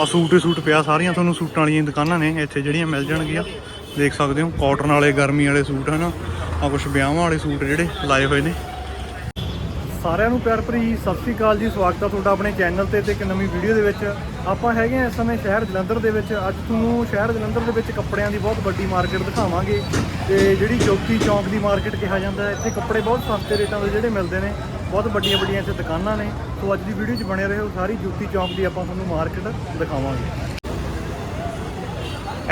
ਆ ਸੂਟ ਹੀ ਸੂਟ ਪਿਆ, ਸਾਰੀਆਂ ਤੁਹਾਨੂੰ ਸੂਟਾਂ ਵਾਲੀਆਂ ਦੁਕਾਨਾਂ ਨੇ, ਇੱਥੇ ਜਿਹੜੀਆਂ ਮਿਲ ਜਾਣਗੀਆਂ। ਦੇਖ ਸਕਦੇ ਹੋ ਕਾਟਨ ਵਾਲੇ, ਗਰਮੀ ਵਾਲੇ ਸੂਟ, ਹਨ? ਆ ਕੁਝ ਵਿਆਹਾਂ ਵਾਲੇ ਸੂਟ ਜਿਹੜੇ ਲਾਏ ਹੋਏ ਨੇ। ਸਾਰਿਆਂ ਨੂੰ ਪਿਆਰ ਭਰੀ ਸਤਿ ਸ੍ਰੀ ਅਕਾਲ ਜੀ, ਸਵਾਗਤ ਹੈ ਤੁਹਾਡਾ ਆਪਣੇ ਚੈਨਲ ਤੇ ਤੇ ਇੱਕ ਨਵੀਂ ਵੀਡੀਓ ਦੇ ਵਿੱਚ। ਆਪਾਂ ਹੈਗੇ ਆ ਇਸ ਸਮੇਂ ਸ਼ਹਿਰ ਜਲੰਧਰ ਦੇ ਵਿੱਚ। ਅੱਜ ਤੁਹਾਨੂੰ ਸ਼ਹਿਰ ਜਲੰਧਰ ਦੇ ਵਿੱਚ ਕੱਪੜਿਆਂ ਦੀ ਬਹੁਤ ਵੱਡੀ ਮਾਰਕੀਟ ਦਿਖਾਵਾਂਗੇ। ਤੇ ਜਿਹੜੀ ਚੌਕੀ ਚੌਂਕ ਦੀ ਮਾਰਕੀਟ ਕਿਹਾ ਜਾਂਦਾ ਇੱਥੇ ਕੱਪੜੇ ਬਹੁਤ ਸਸਤੇ ਰੇਟਾਂ ਦੇ ਜਿਹੜੇ ਮਿਲਦੇ ਨੇ। ਬਹੁਤ ਵੱਡੀਆਂ ਵੱਡੀਆਂ ਇੱਥੇ ਦੁਕਾਨਾਂ ਨੇ। ਸੋ ਅੱਜ ਦੀ ਵੀਡੀਓ 'ਚ ਬਣੇ ਰਹੋ, ਸਾਰੀ ਜੋਤੀ ਚੌਂਕ ਦੀ ਆਪਾਂ ਤੁਹਾਨੂੰ ਮਾਰਕੀਟ ਦਿਖਾਵਾਂਗੇ।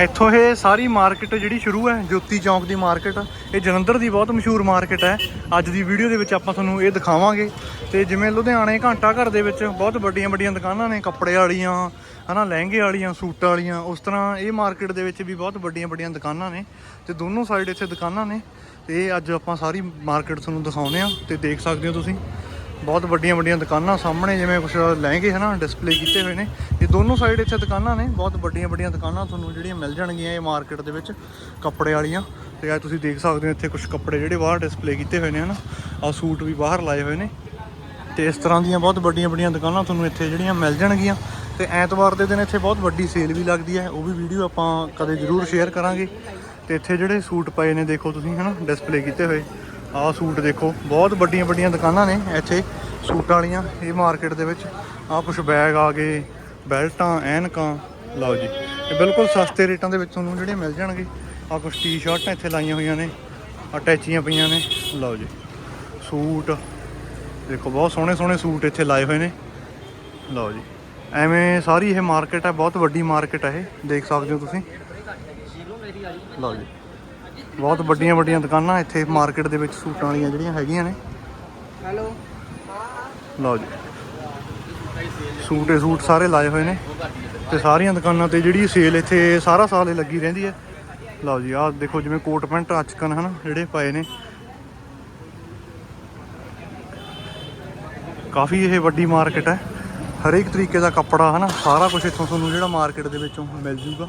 ਇੱਥੋਂ ਇਹ ਸਾਰੀ ਮਾਰਕੀਟ ਜਿਹੜੀ ਸ਼ੁਰੂ ਹੈ, ਜੋਤੀ ਚੌਂਕ ਦੀ ਮਾਰਕੀਟ ਇਹ ਜਲੰਧਰ ਦੀ ਬਹੁਤ ਮਸ਼ਹੂਰ ਮਾਰਕੀਟ ਹੈ। ਅੱਜ ਦੀ ਵੀਡੀਓ ਦੇ ਵਿੱਚ ਆਪਾਂ ਤੁਹਾਨੂੰ ਇਹ ਦਿਖਾਵਾਂਗੇ। ਤੇ ਜਿਵੇਂ ਲੁਧਿਆਣੇ ਘੰਟਾ ਘਰ ਦੇ ਵਿੱਚ ਬਹੁਤ ਵੱਡੀਆਂ ਵੱਡੀਆਂ ਦੁਕਾਨਾਂ ਨੇ, ਕੱਪੜੇ ਵਾਲੀਆਂ ਹਨਾ, ਲਹਿੰਗੇ ਵਾਲੀਆਂ, ਸੂਟਾਂ ਵਾਲੀਆਂ, ਉਸ ਤਰ੍ਹਾਂ ਇਹ ਮਾਰਕੀਟ ਦੇ ਵਿੱਚ ਵੀ ਬਹੁਤ ਵੱਡੀਆਂ ਵੱਡੀਆਂ ਦੁਕਾਨਾਂ ਨੇ ਤੇ ਦੋਨੋਂ ਸਾਈਡ ਇੱਥੇ ਦੁਕਾਨਾਂ ਨੇ ਤੇ ਇਹ ਅੱਜ ਆਪਾਂ ਸਾਰੀ ਮਾਰਕੀਟ ਤੁਹਾਨੂੰ ਦਿਖਾਉਨੇ ਆ ਤੇ ਦੇਖ ਸਕਦੇ ਹੋ ਤੁਸੀਂ। ਬਹੁਤ ਵੱਡੀਆਂ ਵੱਡੀਆਂ ਦੁਕਾਨਾਂ ਸਾਹਮਣੇ ਜਿਵੇਂ ਕੁਝ ਲਹਿੰਗੇ ਹਨਾ ਡਿਸਪਲੇ ਕੀਤੇ ਹੋਏ ਨੇ। ਇਹ ਦੋਨੋਂ ਸਾਈਡ ਇੱਥੇ ਦੁਕਾਨਾਂ ਨੇ, ਬਹੁਤ ਵੱਡੀਆਂ ਵੱਡੀਆਂ ਦੁਕਾਨਾਂ ਤੁਹਾਨੂੰ ਜਿਹੜੀਆਂ ਮਿਲ ਜਾਣਗੀਆਂ ਇਹ ਮਾਰਕੀਟ ਦੇ ਵਿੱਚ ਕੱਪੜੇ ਵਾਲੀਆਂ। ਤੇ ਆ ਤੁਸੀਂ ਦੇਖ ਸਕਦੇ ਹੋ ਇੱਥੇ ਕੁਝ ਕੱਪੜੇ ਜਿਹੜੇ ਬਾਹਰ ਡਿਸਪਲੇ ਕੀਤੇ ਹੋਏ ਨੇ ਹਨਾ ਆ ਸੂਟ ਵੀ ਬਾਹਰ ਲਾਏ ਹੋਏ ਨੇ। ਤੇ ਇਸ ਤਰ੍ਹਾਂ ਦੀਆਂ ਬਹੁਤ ਵੱਡੀਆਂ ਵੱਡੀਆਂ ਦੁਕਾਨਾਂ ਤੁਹਾਨੂੰ ਇੱਥੇ ਜਿਹੜੀਆਂ ਮਿਲ ਜਾਣਗੀਆਂ। ਤੇ ਐਤਵਾਰ ਦੇ ਦਿਨ ਇੱਥੇ ਬਹੁਤ ਵੱਡੀ ਸੇਲ ਵੀ ਲੱਗਦੀ ਹੈ। ਉਹ ਵੀ ਵੀਡੀਓ ਆਪਾਂ ਕਦੇ ਜ਼ਰੂਰ ਸ਼ੇਅਰ ਕਰਾਂਗੇ। ਤੇ ਇੱਥੇ ਜਿਹੜੇ ਸੂਟ ਪਏ ਨੇ, ਦੇਖੋ ਤੁਸੀਂ, ਹਨਾ ਡਿਸਪਲੇ ਕੀਤੇ ਹੋਏ। ਆਹ ਸੂਟ ਦੇਖੋ, ਬਹੁਤ ਵੱਡੀਆਂ ਵੱਡੀਆਂ ਦੁਕਾਨਾਂ ਨੇ ਇੱਥੇ ਸੂਟਾਂ ਵਾਲੀਆਂ, ਇਹ ਮਾਰਕੀਟ ਦੇ ਵਿੱਚ। ਆਹ ਕੁਝ ਬੈਗ ਆ ਗਏ, ਬੈਲਟਾਂ, ਐਨਕਾਂ, ਲਓ ਜੀ। ਇਹ ਬਿਲਕੁਲ ਸਸਤੇ ਰੇਟਾਂ ਦੇ ਵਿੱਚ ਤੁਹਾਨੂੰ ਜਿਹੜੇ ਮਿਲ ਜਾਣਗੇ। ਆਹ ਕੁਝ ਟੀ-ਸ਼ਰਟਾਂ ਇੱਥੇ ਲਾਈਆਂ ਹੋਈਆਂ ਨੇ, ਅਟੈਚੀਆਂ ਪਈਆਂ ਨੇ, ਲਓ ਜੀ। ਸੂਟ, ਦੇਖੋ, ਬਹੁਤ ਸੋਹਣੇ ਸੋਹਣੇ ਸੂਟ ਇੱਥੇ ਲਾਏ ਹੋਏ ਨੇ। ਲਓ ਜੀ। ਐਵੇਂ ਸਾਰੀ ਇਹ ਮਾਰਕੀਟ ਹੈ ਬਹੁਤ ਵੱਡੀ ਮਾਰਕੀਟ ਹੈ ਇਹ ਦੇਖ ਸਕਦੇ ਹੋ ਤੁਸੀਂ। ਲਓ ਜੀ। ਬਹੁਤ ਵੱਡੀਆਂ ਵੱਡੀਆਂ ਦੁਕਾਨਾਂ ਇੱਥੇ ਮਾਰਕੀਟ ਦੇ ਵਿੱਚ ਸੂਟਾਂ ਵਾਲੀਆਂ ਜਿਹੜੀਆਂ ਹੈਗੀਆਂ ਨੇ। ਹੈਲੋ। ਲਓ ਜੀ। ਸੂਟੇ ਸੂਟ ਸਾਰੇ ਲਾਏ ਹੋਏ ਨੇ ਤੇ ਸਾਰੀਆਂ ਦੁਕਾਨਾਂ ਤੇ ਜਿਹੜੀ ਸੇਲ ਇੱਥੇ ਸਾਰਾ ਸਾਲ ਹੀ ਲੱਗੀ ਰਹਿੰਦੀ ਹੈ। ਲਓ ਜੀ ਆਹ ਦੇਖੋ ਜਿਵੇਂ ਕੋਟ ਪੈਂਟ ਅਚਕਨ ਹਨ ਜਿਹੜੇ ਪਏ ਨੇ। ਕਾਫੀ ਇਹ ਵੱਡੀ ਮਾਰਕੀਟ ਹੈ। ਹਰੇਕ ਤਰੀਕੇ ਦਾ ਕੱਪੜਾ, ਹਨਾ? ਸਾਰਾ ਕੁਝ ਇੱਥੋਂ ਤੁਹਾਨੂੰ ਜਿਹੜਾ ਮਾਰਕੀਟ ਦੇ ਵਿੱਚੋਂ ਮਿਲ ਜੂਗਾ।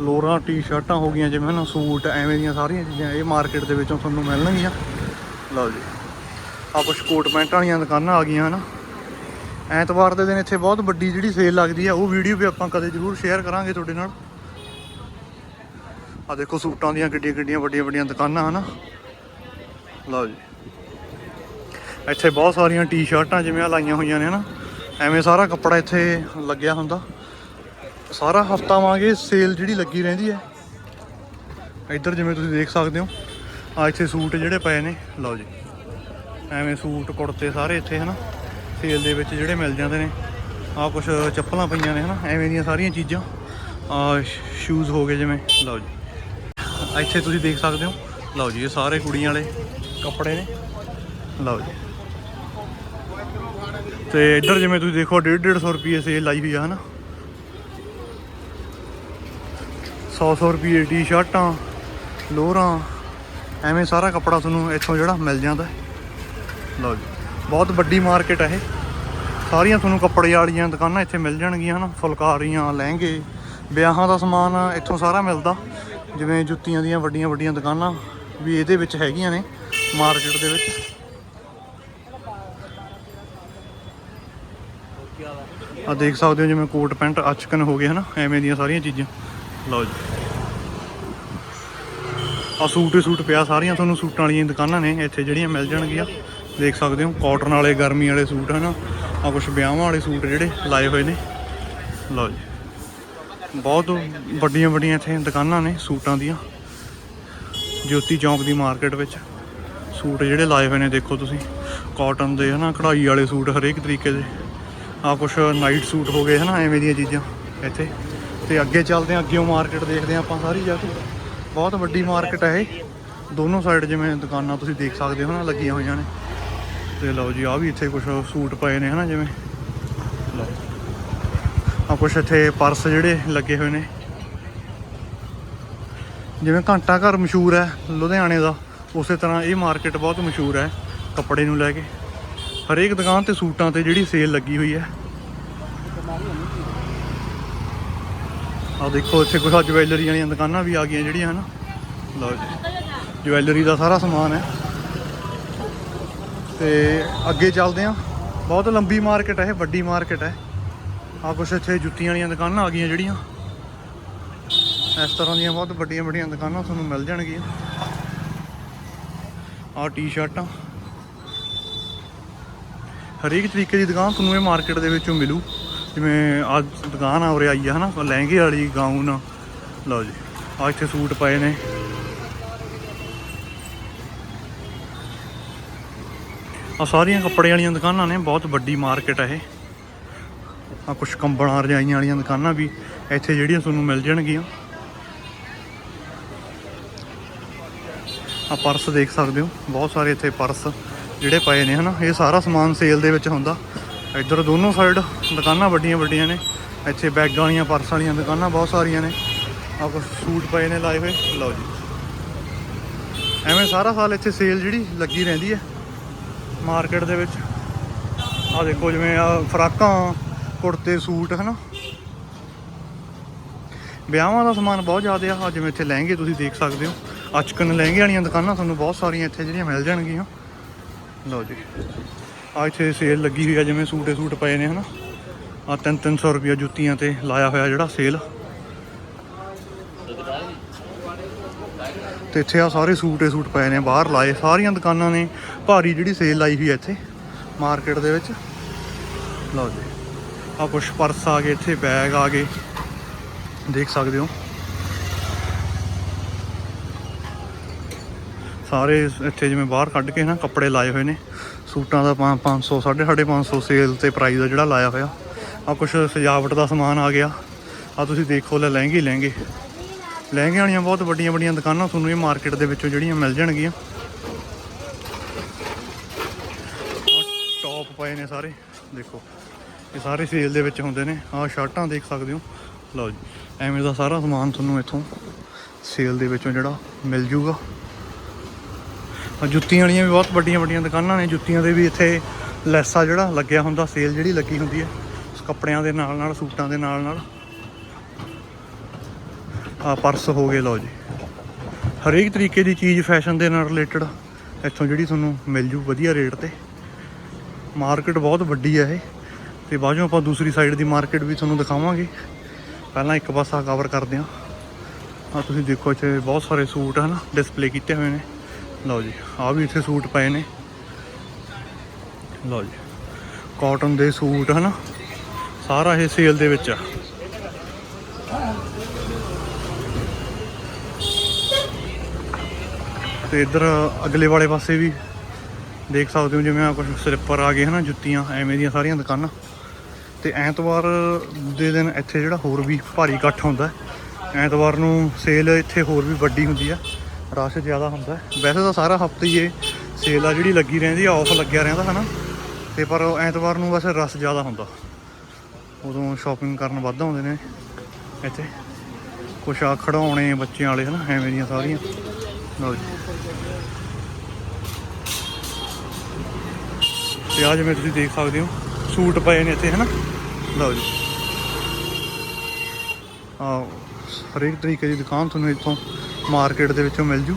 ਲੋਰਾਂ, ਟੀ-ਸ਼ਰਟਾਂ ਹੋ ਗਈਆਂ, ਜਿਵੇਂ ਹਨਾ ਸੂਟ, ਐਵੇਂ ਦੀਆਂ ਸਾਰੀਆਂ ਚੀਜ਼ਾਂ ਇਹ ਮਾਰਕੀਟ ਦੇ ਵਿੱਚੋਂ ਤੁਹਾਨੂੰ ਮਿਲਣਗੀਆਂ। ਲਓ ਜੀ। ਆ ਕੁਛ ਕੋਟ ਪੈਂਟਾਂ ਵਾਲੀਆਂ ਦੁਕਾਨਾਂ ਆ ਗਈਆਂ, ਹਨਾ? ਐਤਵਾਰ ਦੇ ਦਿਨ ਇੱਥੇ ਬਹੁਤ ਵੱਡੀ ਜਿਹੜੀ ਸੇਲ ਲੱਗਦੀ ਆ, ਉਹ ਵੀਡੀਓ ਵੀ ਆਪਾਂ ਕਦੇ ਜ਼ਰੂਰ ਸ਼ੇਅਰ ਕਰਾਂਗੇ ਤੁਹਾਡੇ ਨਾਲ। ਆ ਦੇਖੋ ਸੂਟਾਂ ਦੀਆਂ ਕਿੱਡੀਆਂ ਕਿੱਡੀਆਂ ਵੱਡੀਆਂ ਵੱਡੀਆਂ ਦੁਕਾਨਾਂ, ਹਨਾ? ਲਓ ਜੀ। ਇੱਥੇ ਬਹੁਤ ਸਾਰੀਆਂ ਟੀ-ਸ਼ਰਟਾਂ ਜਿਵੇਂ ਆ ਲਾਈਆਂ ਹੋਈਆਂ ਨੇ ਹਨਾ। ਐਵੇਂ ਸਾਰਾ ਕੱਪੜਾ ਇੱਥੇ ਲੱਗਿਆ ਹੁੰਦਾ। ਸਾਰਾ ਹਫਤਾ ਵਾਂਗੇ ਸੇਲ ਜਿਹੜੀ ਲੱਗੀ ਰਹਿੰਦੀ ਹੈ। ਇੱਧਰ ਜਿਵੇਂ ਤੁਸੀਂ ਦੇਖ ਸਕਦੇ ਹੋ ਆ ਇੱਥੇ ਸੂਟ ਜਿਹੜੇ ਪਏ ਨੇ, ਲਓ ਜੀ। ਐਵੇਂ ਸੂਟ, ਕੁੜਤੇ ਸਾਰੇ ਇੱਥੇ ਹਨਾ ਸੇਲ ਦੇ ਵਿੱਚ ਜਿਹੜੇ ਮਿਲ ਜਾਂਦੇ ਨੇ। ਆ ਕੁਝ ਚੱਪਲਾਂ ਪਈਆਂ ਨੇ ਹਨਾ, ਐਵੇਂ ਦੀਆਂ ਸਾਰੀਆਂ ਚੀਜ਼ਾਂ। ਆ ਸ਼ੂਜ਼ ਹੋ ਗਏ ਜਿਵੇਂ, ਲਓ ਜੀ। ਇੱਥੇ ਤੁਸੀਂ ਦੇਖ ਸਕਦੇ ਹੋ, ਲਓ ਜੀ, ਇਹ ਸਾਰੇ ਕੁੜੀਆਂ ਵਾਲੇ ਕੱਪੜੇ ਨੇ। ਲਓ ਜੀ। ਤੇ ਇੱਧਰ ਜਿਵੇਂ ਤੁਸੀਂ ਦੇਖੋ 1.5 150 ਰੁਪਏ ਸੇਲ ਲਾਈ ਹੋਈ ਆ, ਹਨਾ? 100 100 ਰੁਪਏ ਟੀ-ਸ਼ਰਟਾਂ, ਲੋਰਾਂ, ਐਵੇਂ ਸਾਰਾ ਕੱਪੜਾ ਤੁਹਾਨੂੰ ਇੱਥੋਂ ਜਿਹੜਾ ਮਿਲ ਜਾਂਦਾ। ਹੈ। ਲਓ ਜੀ, ਬਹੁਤ ਵੱਡੀ ਮਾਰਕੀਟ ਹੈ ਇਹ। ਸਾਰੀਆਂ ਤੁਹਾਨੂੰ ਕੱਪੜੇ ਵਾਲੀਆਂ ਦੁਕਾਨਾਂ ਇੱਥੇ ਮਿਲ ਜਾਣਗੀਆਂ, ਹਨਾ? ਫੁਲਕਾਰੀਆਂ, ਲਹਿੰਗੇ, ਵਿਆਹਾਂ ਦਾ ਸਮਾਨ ਇੱਥੋਂ ਸਾਰਾ ਮਿਲਦਾ। ਜਿਵੇਂ ਜੁੱਤੀਆਂ ਦੀਆਂ ਵੱਡੀਆਂ ਵੱਡੀਆਂ ਦੁਕਾਨਾਂ ਵੀ ਇਹਦੇ ਵਿੱਚ ਹੈਗੀਆਂ ਨੇ ਮਾਰਕੀਟ ਦੇ ਵਿੱਚ। ਆ ਦੇਖ ਸਕਦੇ ਹੋ ਜਿਵੇਂ ਕੋਟ ਪੈਂਟ ਅਚਕਨ ਹੋ ਗਏ ਹਨਾ, ਐਵੇਂ ਦੀਆਂ ਸਾਰੀਆਂ ਚੀਜ਼ਾਂ। ਲਓ ਜੀ। ਆ ਸੂਟ ਹੀ ਸੂਟ ਪਿਆ ਸਾਰੀਆਂ, ਤੁਹਾਨੂੰ ਸੂਟਾਂ ਵਾਲੀਆਂ ਦੁਕਾਨਾਂ ਨੇ, ਇੱਥੇ ਜਿਹੜੀਆਂ ਮਿਲ ਜਾਣਗੀਆਂ। ਦੇਖ ਸਕਦੇ ਹੋ ਕਾਟਨ ਵਾਲੇ, ਗਰਮੀ ਵਾਲੇ ਸੂਟ ਹਨ। ਆ ਕੁਝ ਵਿਆਹਾਂ ਵਾਲੇ ਸੂਟ ਜਿਹੜੇ ਲਾਏ ਹੋਏ ਨੇ। ਲਓ ਜੀ। ਬਹੁਤ ਵੱਡੀਆਂ ਵੱਡੀਆਂ ਇੱਥੇ ਦੁਕਾਨਾਂ ਨੇ ਸੂਟਾਂ ਦੀਆਂ। ਜੋਤੀ ਚੌਂਕ ਦੀ ਮਾਰਕੀਟ ਵਿੱਚ ਸੂਟ ਜਿਹੜੇ ਲਾਏ ਹੋਏ ਨੇ, ਦੇਖੋ ਤੁਸੀਂ। ਕਾਟਨ ਦੇ ਹਨਾ, ਕਢਾਈ ਵਾਲੇ ਸੂਟ ਹਰੇਕ ਤਰੀਕੇ ਦੇ। ਆ ਕੁਝ ਨਾਈਟ ਸੂਟ ਹੋ ਗਏ ਹਨਾ, ਐਵੇਂ ਦੀਆਂ ਚੀਜ਼ਾਂ ਇੱਥੇ। ਤੇ ਅੱਗੇ ਚੱਲਦੇ ਹਾਂ ਅੱਗੇੋਂ ਮਾਰਕੀਟ ਦੇਖਦੇ ਹਾਂ ਆਪਾਂ ਸਾਰੀ ਜਾ ਕੇ। ਬਹੁਤ ਵੱਡੀ ਮਾਰਕੀਟ ਹੈ ਇਹ। ਦੋਨੋਂ ਸਾਈਡ ਜਿਵੇਂ ਦੁਕਾਨਾਂ ਤੁਸੀਂ ਦੇਖ ਸਕਦੇ ਹੋ ਨਾ ਲੱਗੀਆਂ ਹੋਈਆਂ ਨੇ। ਤੇ ਲਓ ਜੀ ਆ ਵੀ ਇੱਥੇ ਕੁਝ ਸੂਟ ਪਏ ਨੇ ਹਨਾ, ਜਿਵੇਂ। ਲਓ ਆ ਕੁਝ ਇੱਥੇ ਪਰਸ ਜਿਹੜੇ ਲੱਗੇ ਹੋਏ ਨੇ। ਜਿਵੇਂ ਘੰਟਾ ਘਰ ਮਸ਼ਹੂਰ ਹੈ, ਲੁਧਿਆਣੇ ਦਾ। ਉਸੇ ਤਰ੍ਹਾਂ ਇਹ ਮਾਰਕੀਟ ਬਹੁਤ ਮਸ਼ਹੂਰ ਹੈ, ਕੱਪੜੇ ਨੂੰ ਲੈ ਕੇ। ਹਰੇਕ ਦੁਕਾਨ ਤੇ ਸੂਟਾਂ ਤੇ ਜਿਹੜੀ ਸੇਲ ਲੱਗੀ ਹੋਈ ਹੈ। ਆ ਦੇਖੋ, ਇੱਥੇ ਕੁਝ ਜਵੈਲਰੀ ਵਾਲੀਆਂ ਦੁਕਾਨਾਂ ਵੀ ਆ ਗਈਆਂ ਜਿਹੜੀਆਂ, ਹਨ? ਲਓ ਜੀ, ਜਵੈਲਰੀ ਦਾ ਸਾਰਾ ਸਮਾਨ ਹੈ। ਤੇ ਅੱਗੇ ਚੱਲਦੇ ਆ ਬਹੁਤ ਲੰਬੀ ਮਾਰਕੀਟ ਹੈ, ਇਹ ਵੱਡੀ ਮਾਰਕੀਟ ਹੈ। ਆ ਕੁਛ ਇੱਥੇ ਜੁੱਤੀਆਂ ਵਾਲੀਆਂ ਦੁਕਾਨਾਂ ਆ ਗਈਆਂ ਜਿਹੜੀਆਂ। ਇਸ ਤਰ੍ਹਾਂ ਦੀਆਂ ਬਹੁਤ ਵੱਡੀਆਂ ਵੱਡੀਆਂ ਦੁਕਾਨਾਂ ਤੁਹਾਨੂੰ ਮਿਲ ਜਾਣਗੀਆਂ। ਆ। ਟੀ-ਸ਼ਰਟਾਂ ਹਰੇਕ ਤਰੀਕੇ ਦੀ ਦੁਕਾਨ ਤੁਹਾਨੂੰ ਇਹ ਮਾਰਕੀਟ ਦੇ ਵਿੱਚੋਂ ਮਿਲੂ। ਜਿਵੇਂ ਅੱਜ ਦੁਕਾਨ ਆ ਉਰੇ ਆਈ ਆ, ਹਨਾ? ਲਹਿੰਗੇ ਵਾਲੀ ਗਾਊਨ ਲਓ ਜੀ ਆ ਇੱਥੇ ਸੂਟ ਪਏ ਨੇ। ਆ ਸਾਰੀਆਂ ਕੱਪੜੇ ਵਾਲੀਆਂ ਦੁਕਾਨਾਂ ਨੇ, ਬਹੁਤ ਵੱਡੀ ਮਾਰਕੀਟ ਹੈ ਇਹ। ਆ ਕੁਝ ਕੰਬਲਾਂ ਰਜਾਈਆਂ ਵਾਲੀਆਂ ਦੁਕਾਨਾਂ ਵੀ ਇੱਥੇ ਜਿਹੜੀਆਂ ਤੁਹਾਨੂੰ ਮਿਲ ਜਾਣਗੀਆਂ। ਆ ਪਰਸ ਦੇਖ ਸਕਦੇ ਹੋ, ਬਹੁਤ ਸਾਰੇ ਇੱਥੇ ਪਰਸ। ਜਿਹੜੇ ਪਏ ਨੇ, ਹਨਾ? ਇਹ ਸਾਰਾ ਸਮਾਨ ਸੇਲ ਦੇ ਵਿੱਚ ਹੁੰਦਾ। ਇੱਧਰ ਦੋਨੋਂ ਸਾਈਡ ਦੁਕਾਨਾਂ ਵੱਡੀਆਂ ਵੱਡੀਆਂ ਨੇ। ਇੱਥੇ ਬੈਗਾਂ ਵਾਲੀਆਂ ਪਰਸ ਵਾਲੀਆਂ ਦੁਕਾਨਾਂ ਬਹੁਤ ਸਾਰੀਆਂ ਨੇ। ਆ ਕੁਝ ਸੂਟ ਪਏ ਨੇ ਲਾਏ ਹੋਏ। ਲਓ ਜੀ। ਐਵੇਂ ਸਾਰਾ ਸਾਲ ਇੱਥੇ ਸੇਲ ਜਿਹੜੀ ਲੱਗੀ ਰਹਿੰਦੀ ਹੈ ਮਾਰਕੀਟ ਦੇ ਵਿੱਚ। ਆ ਦੇਖੋ ਜਿਵੇਂ ਆ ਫਰਾਕਾਂ, ਕੁੜਤੇ, ਸੂਟ, ਹਨਾ? ਵਿਆਹਾਂ ਦਾ ਸਮਾਨ ਬਹੁਤ ਜ਼ਿਆਦਾ ਆ। ਆਹ ਜਿਵੇਂ ਇੱਥੇ ਲਹਿੰਗੇ ਤੁਸੀਂ ਦੇਖ ਸਕਦੇ ਹੋ। ਅਚਕਨ ਲਹਿੰਗੇ ਵਾਲੀਆਂ ਦੁਕਾਨਾਂ ਤੁਹਾਨੂੰ ਬਹੁਤ ਸਾਰੀਆਂ ਇੱਥੇ ਜਿਹੜੀਆਂ ਮਿਲ ਜਾਣਗੀਆਂ। ਲਓ ਜੀ। ਆ ਇੱਥੇ ਸੇਲ ਲੱਗੀ ਹੋਈ ਆ, ਜਿਵੇਂ ਸੂਟੇ ਸੂਟ ਪਏ ਨੇ, ਹਨਾ? ਆ 3-300 ਰੁਪਿਆ ਜੁੱਤੀਆਂ ਤੇ ਲਾਇਆ ਹੋਇਆ ਜਿਹੜਾ ਸੇਲ ਤੇ ਇੱਥੇ ਆ ਸਾਰੇ ਸੂਟੇ ਸੂਟ ਪਏ ਨੇ, ਬਾਹਰ ਲਾਏ। ਸਾਰੀਆਂ ਦੁਕਾਨਾਂ ਨੇ ਭਾਰੀ ਜਿਹੜੀ ਸੇਲ ਲਾਈ ਹੋਈ ਹੈ ਇੱਥੇ ਮਾਰਕੀਟ ਦੇ ਵਿੱਚ। ਲਓ ਜੀ। ਆ ਕੁਛ ਪਰਸ ਆ ਗਏ, ਇੱਥੇ ਬੈਗ ਆ ਗਏ। ਦੇਖ ਸਕਦੇ ਹੋ। ਸਾਰੇ ਇੱਥੇ ਜਿਵੇਂ ਬਾਹਰ ਕੱਢ ਕੇ ਨਾ ਕੱਪੜੇ ਲਾਏ ਹੋਏ ਨੇ। ਸੂਟਾਂ ਦਾ 500 550 ਸੇਲ ਤੇ ਪ੍ਰਾਈਸ ਦਾ ਜਿਹੜਾ ਲਾਇਆ ਹੋਇਆ। ਆ ਕੁਛ ਸਜਾਵਟ ਦਾ ਸਮਾਨ ਆ ਗਿਆ। ਆ ਤੁਸੀਂ ਦੇਖੋ, ਲੈ ਲਹਿੰਗੇ ਲਹਿੰਗੇ। ਲਹਿੰਗੇ ਵਾਲੀਆਂ ਬਹੁਤ ਵੱਡੀਆਂ ਵੱਡੀਆਂ ਦੁਕਾਨਾਂ ਤੁਹਾਨੂੰ ਇਹ ਮਾਰਕੀਟ ਦੇ ਵਿੱਚੋਂ ਜਿਹੜੀਆਂ ਮਿਲ ਜਾਣਗੀਆਂ। ਟੌਪ ਪਏ ਨੇ ਸਾਰੇ। ਦੇਖੋ, ਇਹ ਸਾਰੇ ਸੇਲ ਦੇ ਵਿੱਚ ਹੁੰਦੇ ਨੇ। ਆਹ ਸ਼ਰਟਾਂ ਦੇਖ ਸਕਦੇ ਹੋ। ਲਓ ਜੀ, ਐਵੇਂ ਦਾ ਸਾਰਾ ਸਮਾਨ ਤੁਹਾਨੂੰ ਇੱਥੋਂ ਸੇਲ ਦੇ ਵਿੱਚੋਂ ਜਿਹੜਾ ਮਿਲ ਜੂਗਾ। ਜੁੱਤੀਆਂ ਵਾਲੀਆਂ ਵੀ ਬਹੁਤ ਵੱਡੀਆਂ ਵੱਡੀਆਂ ਦੁਕਾਨਾਂ ਨੇ। ਜੁੱਤੀਆਂ ਦੇ ਵੀ ਇੱਥੇ ਲੈਸਾ ਜਿਹੜਾ ਲੱਗਿਆ ਹੁੰਦਾ, ਸੇਲ ਜਿਹੜੀ ਲੱਗੀ ਹੁੰਦੀ ਹੈ। ਕੱਪੜਿਆਂ ਦੇ ਨਾਲ ਨਾਲ, ਸੂਟਾਂ ਦੇ ਨਾਲ ਨਾਲ। ਆ ਪਰਸ ਹੋ ਗਏ, ਲਓ ਜੀ। ਹਰੇਕ ਤਰੀਕੇ ਦੀ ਚੀਜ਼ ਫੈਸ਼ਨ ਦੇ ਨਾਲ ਰਿਲੇਟਡ। ਇੱਥੋਂ ਜਿਹੜੀ ਤੁਹਾਨੂੰ ਮਿਲ ਜੂ ਵਧੀਆ ਰੇਟ ਤੇ। ਮਾਰਕੀਟ ਬਹੁਤ ਵੱਡੀ ਹੈ ਇਹ। ਤੇ ਬਾਅਦੋਂ ਆਪਾਂ ਦੂਸਰੀ ਸਾਈਡ ਦੀ ਮਾਰਕੀਟ ਵੀ ਤੁਹਾਨੂੰ ਦਿਖਾਵਾਂਗੇ। ਪਹਿਲਾਂ ਇੱਕ ਪਾਸਾ ਕਵਰ ਕਰਦੇ ਹਾਂ। ਆ ਤੁਸੀਂ ਦੇਖੋ ਇੱਥੇ ਬਹੁਤ ਸਾਰੇ ਸੂਟ ਹਨ ਡਿਸਪਲੇ ਕੀਤੇ ਹੋਏ ਨੇ। ਲਓ ਜੀ ਆ ਵੀ ਇੱਥੇ ਸੂਟ ਪਏ ਨੇ। ਲਓ ਜੀ ਕਾਟਨ ਦੇ ਸੂਟ, ਹਨ? ਸਾਰਾ ਇਹ ਸੇਲ ਦੇ ਵਿੱਚ ਆ। ਤੇ ਇੱਧਰ ਅਗਲੇ ਵਾਲੇ ਪਾਸੇ ਵੀ ਦੇਖ ਸਕਦੇ ਹੋ, ਜਿਵੇਂ ਆ ਕੁਝ ਸਲਿੱਪਰ ਆ ਗਏ, ਹਨਾ, ਜੁੱਤੀਆਂ, ਐਵੇਂ ਦੀਆਂ ਸਾਰੀਆਂ ਦੁਕਾਨਾਂ। ਤੇ ਐਤਵਾਰ ਦੇ ਦਿਨ ਇੱਥੇ ਜਿਹੜਾ ਹੋਰ ਵੀ ਭਾਰੀ ਇਕੱਠ ਹੁੰਦਾ ਐਤਵਾਰ ਨੂੰ ਸੇਲ ਇੱਥੇ ਹੋਰ ਵੀ ਵੱਡੀ ਹੁੰਦੀ ਆ ਰਸ਼ ਜ਼ਿਆਦਾ ਹੁੰਦਾ। ਵੈਸੇ ਤਾਂ ਸਾਰਾ ਹਫਤਾ ਹੀ ਇਹ ਸੇਲ ਆ ਜਿਹੜੀ ਲੱਗੀ ਰਹਿੰਦੀ ਆ ਆਫ ਲੱਗਿਆ ਰਹਿੰਦਾ, ਹਨਾ? ਤੇ ਪਰ ਐਤਵਾਰ ਨੂੰ ਵੈਸੇ ਰਸ਼ ਜ਼ਿਆਦਾ ਹੁੰਦਾ। ਉਦੋਂ ਸ਼ਾਪਿੰਗ ਕਰਨ ਵੱਧ ਆਉਂਦੇ ਨੇ ਇੱਥੇ। ਕੁਛ ਆ ਖੜਾਉਣੇ ਬੱਚਿਆਂ ਵਾਲੇ, ਹਨਾ? ਐਵੇਂ ਦੀਆਂ ਸਾਰੀਆਂ। ਲਓ ਜੀ। ਤੇ ਆ ਜਿਵੇਂ ਤੁਸੀਂ ਦੇਖ ਸਕਦੇ ਹੋ, ਸੂਟ ਪਏ ਨੇ ਇੱਥੇ, ਹਨਾ? ਲਓ ਜੀ। ਆ ਹਰੇਕ ਤਰੀਕੇ ਦੀ ਦੁਕਾਨ ਤੁਹਾਨੂੰ ਇੱਥੋਂ ਮਾਰਕੀਟ ਦੇ ਵਿੱਚੋਂ ਮਿਲ ਜੂ।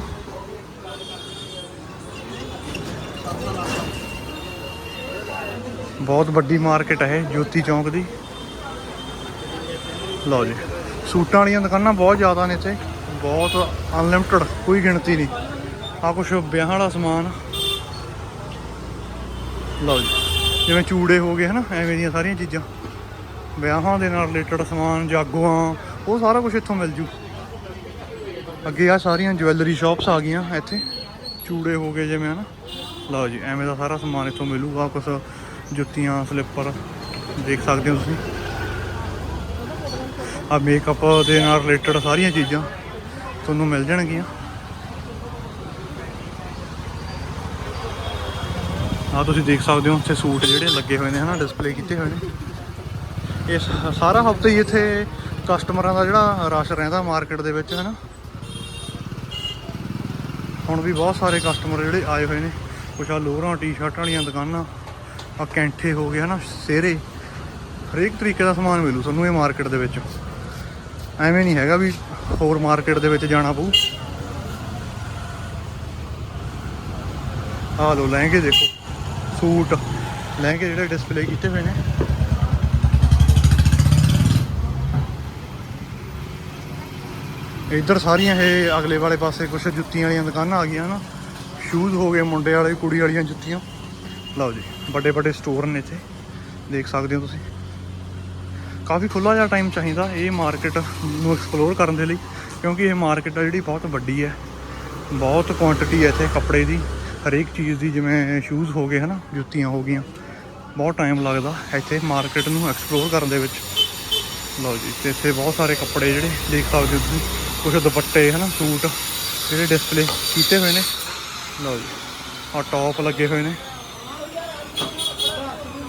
ਬਹੁਤ ਵੱਡੀ ਮਾਰਕੀਟ ਹੈ ਜੋਤੀ ਚੌਂਕ ਦੀ। ਲਓ ਜੀ, ਸੂਟਾਂ ਵਾਲੀਆਂ ਦੁਕਾਨਾਂ ਬਹੁਤ ਜ਼ਿਆਦਾ ਨੇ ਇੱਥੇ। ਬਹੁਤ ਅਨਲਿਮਟਿਡ ਕੋਈ ਗਿਣਤੀ ਨਹੀਂ। ਆ ਕੁਛ ਵਿਆਹਾਂ ਵਾਲਾ ਸਮਾਨ। ਲਓ ਜੀ, ਜਿਵੇਂ ਚੂੜੇ ਹੋ ਗਏ ਹਨਾ, ਐਵੇਂ ਦੀਆਂ ਸਾਰੀਆਂ ਚੀਜ਼ਾਂ। ਵਿਆਹਾਂ ਦੇ ਨਾਲ ਰਿਲੇਟਡ ਸਮਾਨ, ਜਾਗੋਆਂ, ਉਹ ਸਾਰਾ ਕੁਝ ਇੱਥੋਂ ਮਿਲ ਜੂ। ਅੱਗੇ ਆ ਸਾਰੀਆਂ ਜਵੈਲਰੀ ਸ਼ਾਪਸ ਆ ਗਈਆਂ ਇੱਥੇ। ਚੂੜੇ ਹੋ ਗਏ ਜਿਵੇਂ ਹਨਾ। ਲਓ ਜੀ, ਐਵੇਂ ਦਾ ਸਾਰਾ ਸਮਾਨ ਇੱਥੋਂ ਮਿਲੂਗਾ ਕੁਝ ਜੁੱਤੀਆਂ ਸਲਿੱਪਰ ਦੇਖ ਸਕਦੇ ਹੋ ਤੁਸੀਂ। ਆ ਮੇਕਅਪ ਦੇ ਨਾਲ ਰਿਲੇਟਡ ਸਾਰੀਆਂ ਚੀਜ਼ਾਂ ਤੁਹਾਨੂੰ ਮਿਲ ਜਾਣਗੀਆਂ। ਆ ਤੁਸੀਂ ਦੇਖ ਸਕਦੇ ਹੋ ਇੱਥੇ ਸੂਟ ਜਿਹੜੇ ਲੱਗੇ ਹੋਏ ਨੇ ਹਨਾ ਡਿਸਪਲੇ ਕੀਤੇ ਹੋਏ ਨੇ। ਇਹ ਸਾਰਾ ਹਫ਼ਤੇ ਹੀ ਇੱਥੇ ਕਸਟਮਰਾਂ ਦਾ ਜਿਹੜਾ ਰਸ਼ ਰਹਿੰਦਾ ਮਾਰਕੀਟ ਦੇ ਵਿੱਚ ਹਨਾ। ਹੁਣ ਵੀ ਬਹੁਤ ਸਾਰੇ ਕਸਟਮਰ ਜਿਹੜੇ ਆਏ ਹੋਏ ਨੇ। ਕੁਛ ਆ ਲੋਰਾਂ ਟੀ-ਸ਼ਰਟਾਂ ਵਾਲੀਆਂ ਦੁਕਾਨਾਂ ਆ ਕੈਂਠੇ ਹੋ ਗਏ ਨਾ ਸਿਹਰੇ। ਹਰੇਕ ਤਰੀਕੇ ਦਾ ਸਮਾਨ ਮਿਲੂ ਤੁਹਾਨੂੰ ਇਹ ਮਾਰਕੀਟ ਦੇ ਵਿੱਚ। ਐਵੇਂ ਨਹੀਂ ਹੈਗਾ ਵੀ ਹੋਰ ਮਾਰਕੀਟ ਦੇ ਵਿੱਚ ਜਾਣਾ ਪਊ। ਆ ਲੋ ਲਹਿੰਗੇ ਦੇਖੋ। ਸੂਟ ਲਹਿੰਗੇ ਜਿਹੜੇ ਡਿਸਪਲੇ ਕੀਤੇ ਹੋਏ ਨੇ। ਇੱਧਰ ਸਾਰੀਆਂ ਇਹ ਅਗਲੇ ਵਾਲੇ ਪਾਸੇ ਕੁਝ ਜੁੱਤੀਆਂ ਵਾਲੀਆਂ ਦੁਕਾਨਾਂ ਆ ਗਈਆਂ ਨਾ। ਸ਼ੂਜ਼ ਹੋ ਗਏ ਮੁੰਡੇ ਵਾਲੇ, ਕੁੜੀ ਵਾਲੀਆਂ ਜੁੱਤੀਆਂ। ਲਓ ਜੀ, ਵੱਡੇ ਵੱਡੇ ਸਟੋਰ ਨੇ ਇੱਥੇ। ਦੇਖ ਸਕਦੇ ਹੋ ਤੁਸੀਂ। ਕਾਫੀ ਖੁੱਲਾ ਜਿਹਾ ਟਾਈਮ ਚਾਹੀਦਾ ਇਹ ਮਾਰਕੀਟ ਨੂੰ ਐਕਸਪਲੋਰ ਕਰਨ ਦੇ ਲਈ, ਕਿਉਂਕਿ ਇਹ ਮਾਰਕੀਟ ਆ ਜਿਹੜੀ ਬਹੁਤ ਵੱਡੀ ਹੈ। ਬਹੁਤ ਕੁਆਂਟੀਟੀ ਹੈ ਇੱਥੇ ਕੱਪੜੇ ਦੀ, ਹਰੇਕ ਚੀਜ਼ ਦੀ, ਜਿਵੇਂ ਸ਼ੂਜ਼ ਹੋ ਗਏ ਹਨਾ, ਜੁੱਤੀਆਂ ਹੋ ਗਈਆਂ। ਬਹੁਤ ਟਾਈਮ ਲੱਗਦਾ ਇੱਥੇ ਮਾਰਕੀਟ ਨੂੰ ਐਕਸਪਲੋਰ ਕਰਨ ਦੇ ਵਿੱਚ। ਲਓ ਜੀ, ਤੇ ਇੱਥੇ ਬਹੁਤ ਸਾਰੇ ਕੱਪੜੇ ਜਿਹੜੇ ਦੇਖ ਸਕਦੇ ਹੋ ਤੁਸੀਂ। ਕੁਝ ਦੁਪੱਟੇ, ਹਨਾ, ਸੂਟ ਜਿਹੜੇ ਡਿਸਪਲੇ ਕੀਤੇ ਹੋਏ ਨੇ। ਲਓ ਜੀ ਆ ਟੌਪ ਲੱਗੇ ਹੋਏ ਨੇ।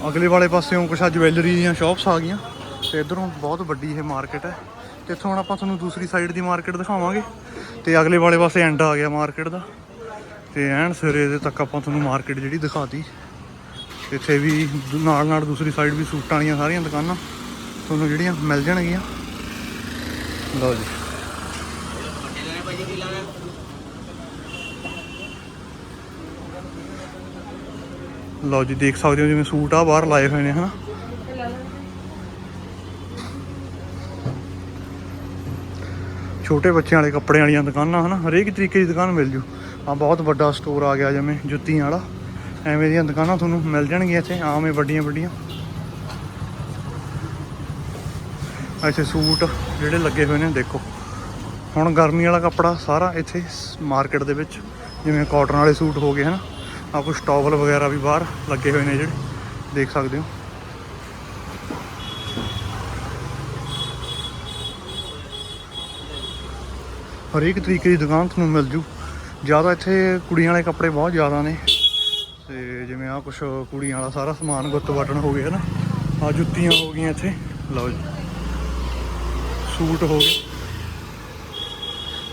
ਅਗਲੇ ਵਾਲੇ ਪਾਸਿਓਂ ਕੁਛ ਜਵੈਲਰੀ ਦੀਆਂ ਸ਼ਾਪਸ ਆ ਗਈਆਂ। ਤੇ ਇਧਰੋਂ ਬਹੁਤ ਵੱਡੀ ਇਹ ਮਾਰਕੀਟ ਹੈ। ਤੇ ਇੱਥੋਂ ਹੁਣ ਆਪਾਂ ਤੁਹਾਨੂੰ ਦੂਸਰੀ ਸਾਈਡ ਦੀ ਮਾਰਕੀਟ ਦਿਖਾਵਾਂਗੇ। ਤੇ ਅਗਲੇ ਵਾਲੇ ਪਾਸੇ ਐਂਡ ਆ ਗਿਆ ਮਾਰਕੀਟ ਦਾ। ਤੇ ਐਨ ਸਿਰੇ ਦੇ ਤੱਕ ਆਪਾਂ ਤੁਹਾਨੂੰ ਮਾਰਕੀਟ ਜਿਹੜੀ ਦਿਖਾਤੀ। ਇੱਥੇ ਵੀ ਨਾਲ ਨਾਲ ਦੂਸਰੀ ਸਾਈਡ ਵੀ ਸੂਟਾਂ ਵਾਲੀਆਂ ਸਾਰੀਆਂ ਦੁਕਾਨਾਂ ਤੁਹਾਨੂੰ ਜਿਹੜੀਆਂ ਮਿਲ ਜਾਣਗੀਆਂ। ਲਓ ਜੀ। ਲਓ ਜੀ, ਦੇਖ ਸਕਦੇ ਹੋ ਜਿਵੇਂ ਸੂਟ ਆ, ਬਾਹਰ ਲਾਏ ਹੋਏ ਨੇ, ਹਨਾ? ਛੋਟੇ ਬੱਚਿਆਂ ਵਾਲੇ ਕੱਪੜਿਆਂ ਵਾਲੀਆਂ ਦੁਕਾਨਾਂ, ਹਨਾ? ਹਰੇਕ ਤਰੀਕੇ ਦੀ ਦੁਕਾਨ ਮਿਲ ਜੂ। ਆ ਬਹੁਤ ਵੱਡਾ ਸਟੋਰ ਆ ਗਿਆ ਜਿਵੇਂ ਜੁੱਤੀਆਂ ਵਾਲਾ। ਐਵੇਂ ਦੀਆਂ ਦੁਕਾਨਾਂ ਤੁਹਾਨੂੰ ਮਿਲ ਜਾਣਗੀਆਂ ਇੱਥੇ ਆਵੇਂ ਵੱਡੀਆਂ ਵੱਡੀਆਂ। ਇੱਥੇ ਸੂਟ ਜਿਹੜੇ ਲੱਗੇ ਹੋਏ ਨੇ, ਦੇਖੋ। ਹੁਣ ਗਰਮੀ ਵਾਲਾ ਕੱਪੜਾ ਸਾਰਾ ਇੱਥੇ ਮਾਰਕੀਟ ਦੇ ਵਿੱਚ, ਜਿਵੇਂ ਕਾਟਨ ਵਾਲੇ ਸੂਟ ਹੋ ਗਏ, ਹਨਾ? ਆ ਕੁਝ ਟਾਵਲ ਵਗੈਰਾ ਵੀ ਬਾਹਰ ਲੱਗੇ ਹੋਏ ਨੇ ਜਿਹੜੇ, ਦੇਖ ਸਕਦੇ ਹੋ। ਹਰੇਕ ਤਰੀਕੇ ਦੀ ਦੁਕਾਨ ਤੁਹਾਨੂੰ ਮਿਲ ਜੂ। ਜ਼ਿਆਦਾ ਇੱਥੇ ਕੁੜੀਆਂ ਵਾਲੇ ਕੱਪੜੇ ਬਹੁਤ ਜ਼ਿਆਦਾ ਨੇ। ਤੇ ਜਿਵੇਂ ਆ ਕੁਝ ਕੁੜੀਆਂ ਵਾਲਾ ਸਾਰਾ ਸਮਾਨ ਗੁੱਤ ਬਟਨ ਹੋ ਗਏ ਨਾ ਆ ਜੁੱਤੀਆਂ ਹੋ ਗਈਆਂ ਇੱਥੇ। ਲਓ ਜੀ। ਸੂਟ ਹੋ ਗਏ।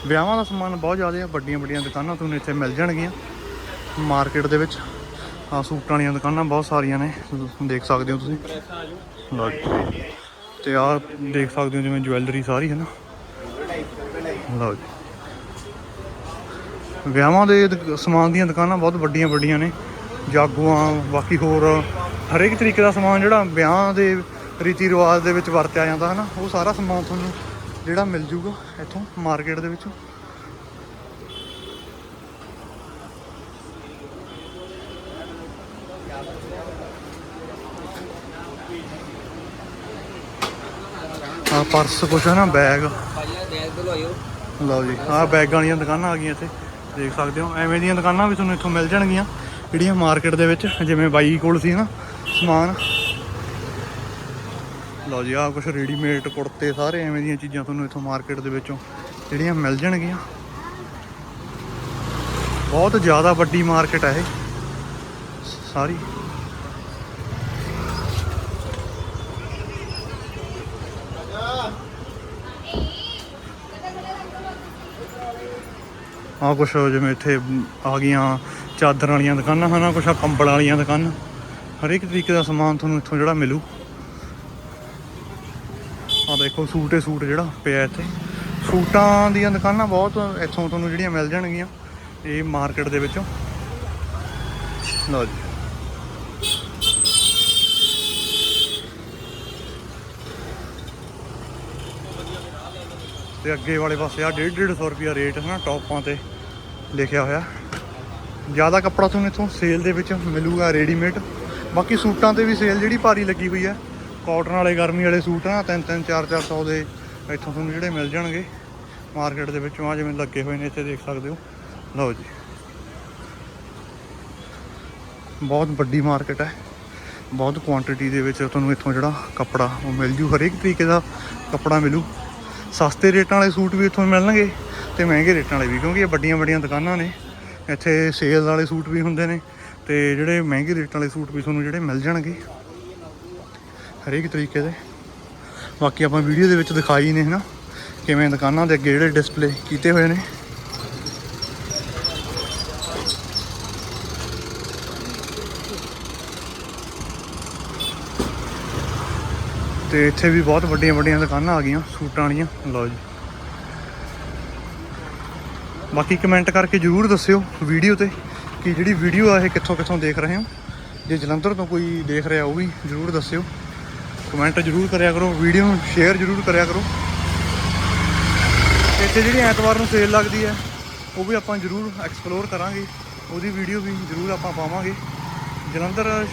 ਵਿਆਹਾਂ ਦਾ ਸਮਾਨ ਬਹੁਤ ਜ਼ਿਆਦਾ ਆ ਵੱਡੀਆਂ ਵੱਡੀਆਂ ਦੁਕਾਨਾਂ ਤੁਹਾਨੂੰ ਇੱਥੇ ਮਿਲ ਜਾਣਗੀਆਂ। ਮਾਰਕੀਟ ਦੇ ਵਿੱਚ। ਆ ਸੂਟਾਂ ਵਾਲੀਆਂ ਦੁਕਾਨਾਂ ਬਹੁਤ ਸਾਰੀਆਂ ਨੇ। ਦੇਖ ਸਕਦੇ ਹੋ ਤੁਸੀਂ। ਲਓ ਜੀ। ਤੇ ਆ ਦੇਖ ਸਕਦੇ ਹੋ ਜਿਵੇਂ ਜਵੈਲਰੀ ਸਾਰੀ, ਹੈ ਨਾ? ਲਓ ਜੀ। ਵਿਆਹਾਂ ਦੇ ਦੁਕ- ਸਮਾਨ ਦੀਆਂ ਦੁਕਾਨਾਂ ਬਹੁਤ ਵੱਡੀਆਂ ਵੱਡੀਆਂ ਨੇ। ਜਾਗੂਆਂ, ਬਾਕੀ ਹੋਰ ਹਰੇਕ ਤਰੀਕੇ ਦਾ ਸਮਾਨ ਜਿਹੜਾ ਵਿਆਹ ਦੇ ਰੀਤੀ ਰਿਵਾਜ ਦੇ ਵਿੱਚ ਵਰਤਿਆ ਜਾਂਦਾ, ਹੈ ਨਾ? ਉਹ ਸਾਰਾ ਸਮਾਨ ਤੁਹਾਨੂੰ ਜਿਹੜਾ ਮਿਲ ਜੂਗਾ ਇੱਥੋਂ ਮਾਰਕੀਟ ਦੇ ਵਿੱਚੋਂ। ਆ ਪਰਸ ਕੁਛ ਹੈ ਨਾ ਬੈਗ ਲਓ ਜੀ ਆਹ ਬੈਗਾਂ ਵਾਲੀਆਂ ਦੁਕਾਨਾਂ ਆ ਗਈਆਂ ਇੱਥੇ ਦੇਖ ਸਕਦੇ ਹੋ। ਐਵੇਂ ਦੀਆਂ ਦੁਕਾਨਾਂ ਵੀ ਤੁਹਾਨੂੰ ਇੱਥੋਂ ਮਿਲ ਜਾਣਗੀਆਂ ਜਿਹੜੀਆਂ ਮਾਰਕੀਟ ਦੇ ਵਿੱਚ ਜਿਵੇਂ ਬਾਈ ਕੋਲ ਸੀ ਨਾ ਸਮਾਨ। ਲਓ ਜੀ ਆਹ ਕੁਝ ਰੈਡੀਮੇਡ ਕੁੜਤੇ ਸਾਰੇ ਐਵੇਂ ਦੀਆਂ ਚੀਜ਼ਾਂ ਤੁਹਾਨੂੰ ਇੱਥੋਂ ਮਾਰਕੀਟ ਦੇ ਵਿੱਚੋਂ ਜਿਹੜੀਆਂ ਮਿਲ ਜਾਣਗੀਆਂ। ਬਹੁਤ ਜ਼ਿਆਦਾ ਵੱਡੀ ਮਾਰਕੀਟ ਹੈ ਇਹ। ਸਾਰੀ। ਆ ਕੁਛ ਜਿਵੇਂ ਇੱਥੇ ਆ ਗਈਆਂ ਚਾਦਰ ਵਾਲੀਆਂ ਦੁਕਾਨਾਂ, ਹਨਾ, ਕੁਛ ਆ ਕੰਬਲ ਵਾਲੀਆਂ ਦੁਕਾਨਾਂ। ਹਰੇਕ ਤਰੀਕੇ ਦਾ ਸਮਾਨ ਤੁਹਾਨੂੰ ਇੱਥੋਂ ਜਿਹੜਾ ਮਿਲੂ। ਆ ਦੇਖੋ, ਸੂਟ ਏ ਸੂਟ ਜਿਹੜਾ ਪਿਆ ਇੱਥੇ। ਸੂਟਾਂ ਦੀਆਂ ਦੁਕਾਨਾਂ ਬਹੁਤ ਇੱਥੋਂ ਤੁਹਾਨੂੰ ਜਿਹੜੀਆਂ ਮਿਲ ਜਾਣਗੀਆਂ, ਇਹ ਮਾਰਕੀਟ ਦੇ ਵਿੱਚੋਂ। ਲਓ ਜੀ। ਤੇ ਅੱਗੇ ਵਾਲੇ ਪਾਸੇ ਆ 1.5 150 ਰੁਪਿਆ ਰੇਟ ਹੈ ਨਾ ਟੌਪਾਂ ਤੇ ਲਿਖਿਆ ਹੋਇਆ। ਜ਼ਿਆਦਾ ਕੱਪੜਾ ਤੁਹਾਨੂੰ ਇੱਥੋਂ ਸੇਲ ਦੇ ਵਿੱਚ ਮਿਲੂਗਾ ਰੈਡੀਮੇਡ ਬਾਕੀ ਸੂਟਾਂ ਤੇ ਵੀ ਸੇਲ ਜਿਹੜੀ ਭਾਰੀ ਲੱਗੀ ਹੋਈ ਹੈ। ਕਾਟਨ ਵਾਲੇ, ਗਰਮੀ ਵਾਲੇ ਸੂਟ ਆ 3 3 4 400 ਦੇ ਇੱਥੋਂ ਤੁਹਾਨੂੰ ਜਿਹੜੇ ਮਿਲ ਜਾਣਗੇ। ਮਾਰਕੀਟ ਦੇ ਵਿੱਚੋਂ ਆ ਜਿਵੇਂ ਲੱਗੇ ਹੋਏ ਨੇ, ਇੱਥੇ ਦੇਖ ਸਕਦੇ ਹੋ। ਲਓ ਜੀ। ਬਹੁਤ ਵੱਡੀ ਮਾਰਕੀਟ ਹੈ। ਬਹੁਤ ਕੁਆਂਟੀਟੀ ਦੇ ਵਿੱਚ ਤੁਹਾਨੂੰ ਇੱਥੋਂ ਜਿਹੜਾ ਕੱਪੜਾ ਉਹ ਮਿਲ ਜੂ। ਹਰੇਕ ਤਰੀਕੇ ਦਾ ਕੱਪੜਾ ਮਿਲੂ। ਸਸਤੇ ਰੇਟਾਂ ਵਾਲੇ ਸੂਟ ਵੀ ਇੱਥੋਂ ਮਿਲਣਗੇ ਤੇ ਮਹਿੰਗੇ ਰੇਟਾਂ ਵਾਲੇ ਵੀ, ਕਿਉਂਕਿ ਇਹ ਵੱਡੀਆਂ ਵੱਡੀਆਂ ਦੁਕਾਨਾਂ ਨੇ। ਇੱਥੇ ਸੇਲ ਵਾਲੇ ਸੂਟ ਵੀ ਹੁੰਦੇ ਨੇ ਤੇ ਜਿਹੜੇ ਮਹਿੰਗੇ ਰੇਟਾਂ ਵਾਲੇ ਸੂਟ ਵੀ ਤੁਹਾਨੂੰ ਜਿਹੜੇ ਮਿਲ ਜਾਣਗੇ ਹਰੇਕ ਤਰੀਕੇ ਦੇ। ਬਾਕੀ ਆਪਾਂ ਵੀਡੀਓ ਦੇ ਵਿੱਚ ਦਿਖਾਈ ਨੇ ਹਨਾ, ਕਿਵੇਂ ਦੁਕਾਨਾਂ ਦੇ ਅੱਗੇ ਜਿਹੜੇ ਡਿਸਪਲੇ ਕੀਤੇ ਹੋਏ ਨੇ। ਤੇ ਇੱਥੇ ਵੀ ਬਹੁਤ ਵੱਡੀਆਂ ਵੱਡੀਆਂ ਦੁਕਾਨਾਂ ਆ ਗਈਆਂ, ਸੂਟਾਂ ਵਾਲੀਆਂ। ਲਓ ਜੀ। ਬਾਕੀ ਕਮੈਂਟ ਕਰਕੇ ਜਰੂਰ ਦੱਸਿਓ ਵੀਡੀਓ ਤੇ ਕਿ ਜਿਹੜੀ ਵੀਡੀਓ ਆ ਇਹ ਕਿੱਥੋਂ ਕਿੱਥੋਂ ਦੇਖ ਰਹੇ ਹੋ। ਜੇ ਜਲੰਧਰ ਤੋਂ ਕੋਈ ਦੇਖ ਰਿਹਾ ਉਹ ਵੀ ਜਰੂਰ ਦੱਸਿਓ। ਕਮੈਂਟ ਜਰੂਰ ਕਰਿਆ ਕਰੋ, ਵੀਡੀਓ ਨੂੰ ਸ਼ੇਅਰ ਜਰੂਰ ਕਰਿਆ ਕਰੋ। ਇੱਥੇ ਜਿਹੜੀ ਐਤਵਾਰ ਨੂੰ ਸੇਲ ਲੱਗਦੀ ਹੈ, ਉਹ ਵੀ ਆਪਾਂ ਜ਼ਰੂਰ ਐਕਸਪਲੋਰ ਕਰਾਂਗੇ। ਉਹਦੀ ਵੀਡੀਓ ਵੀ ਜ਼ਰੂਰ ਆਪਾਂ ਪਾਵਾਂਗੇ। ਜਲੰਧਰ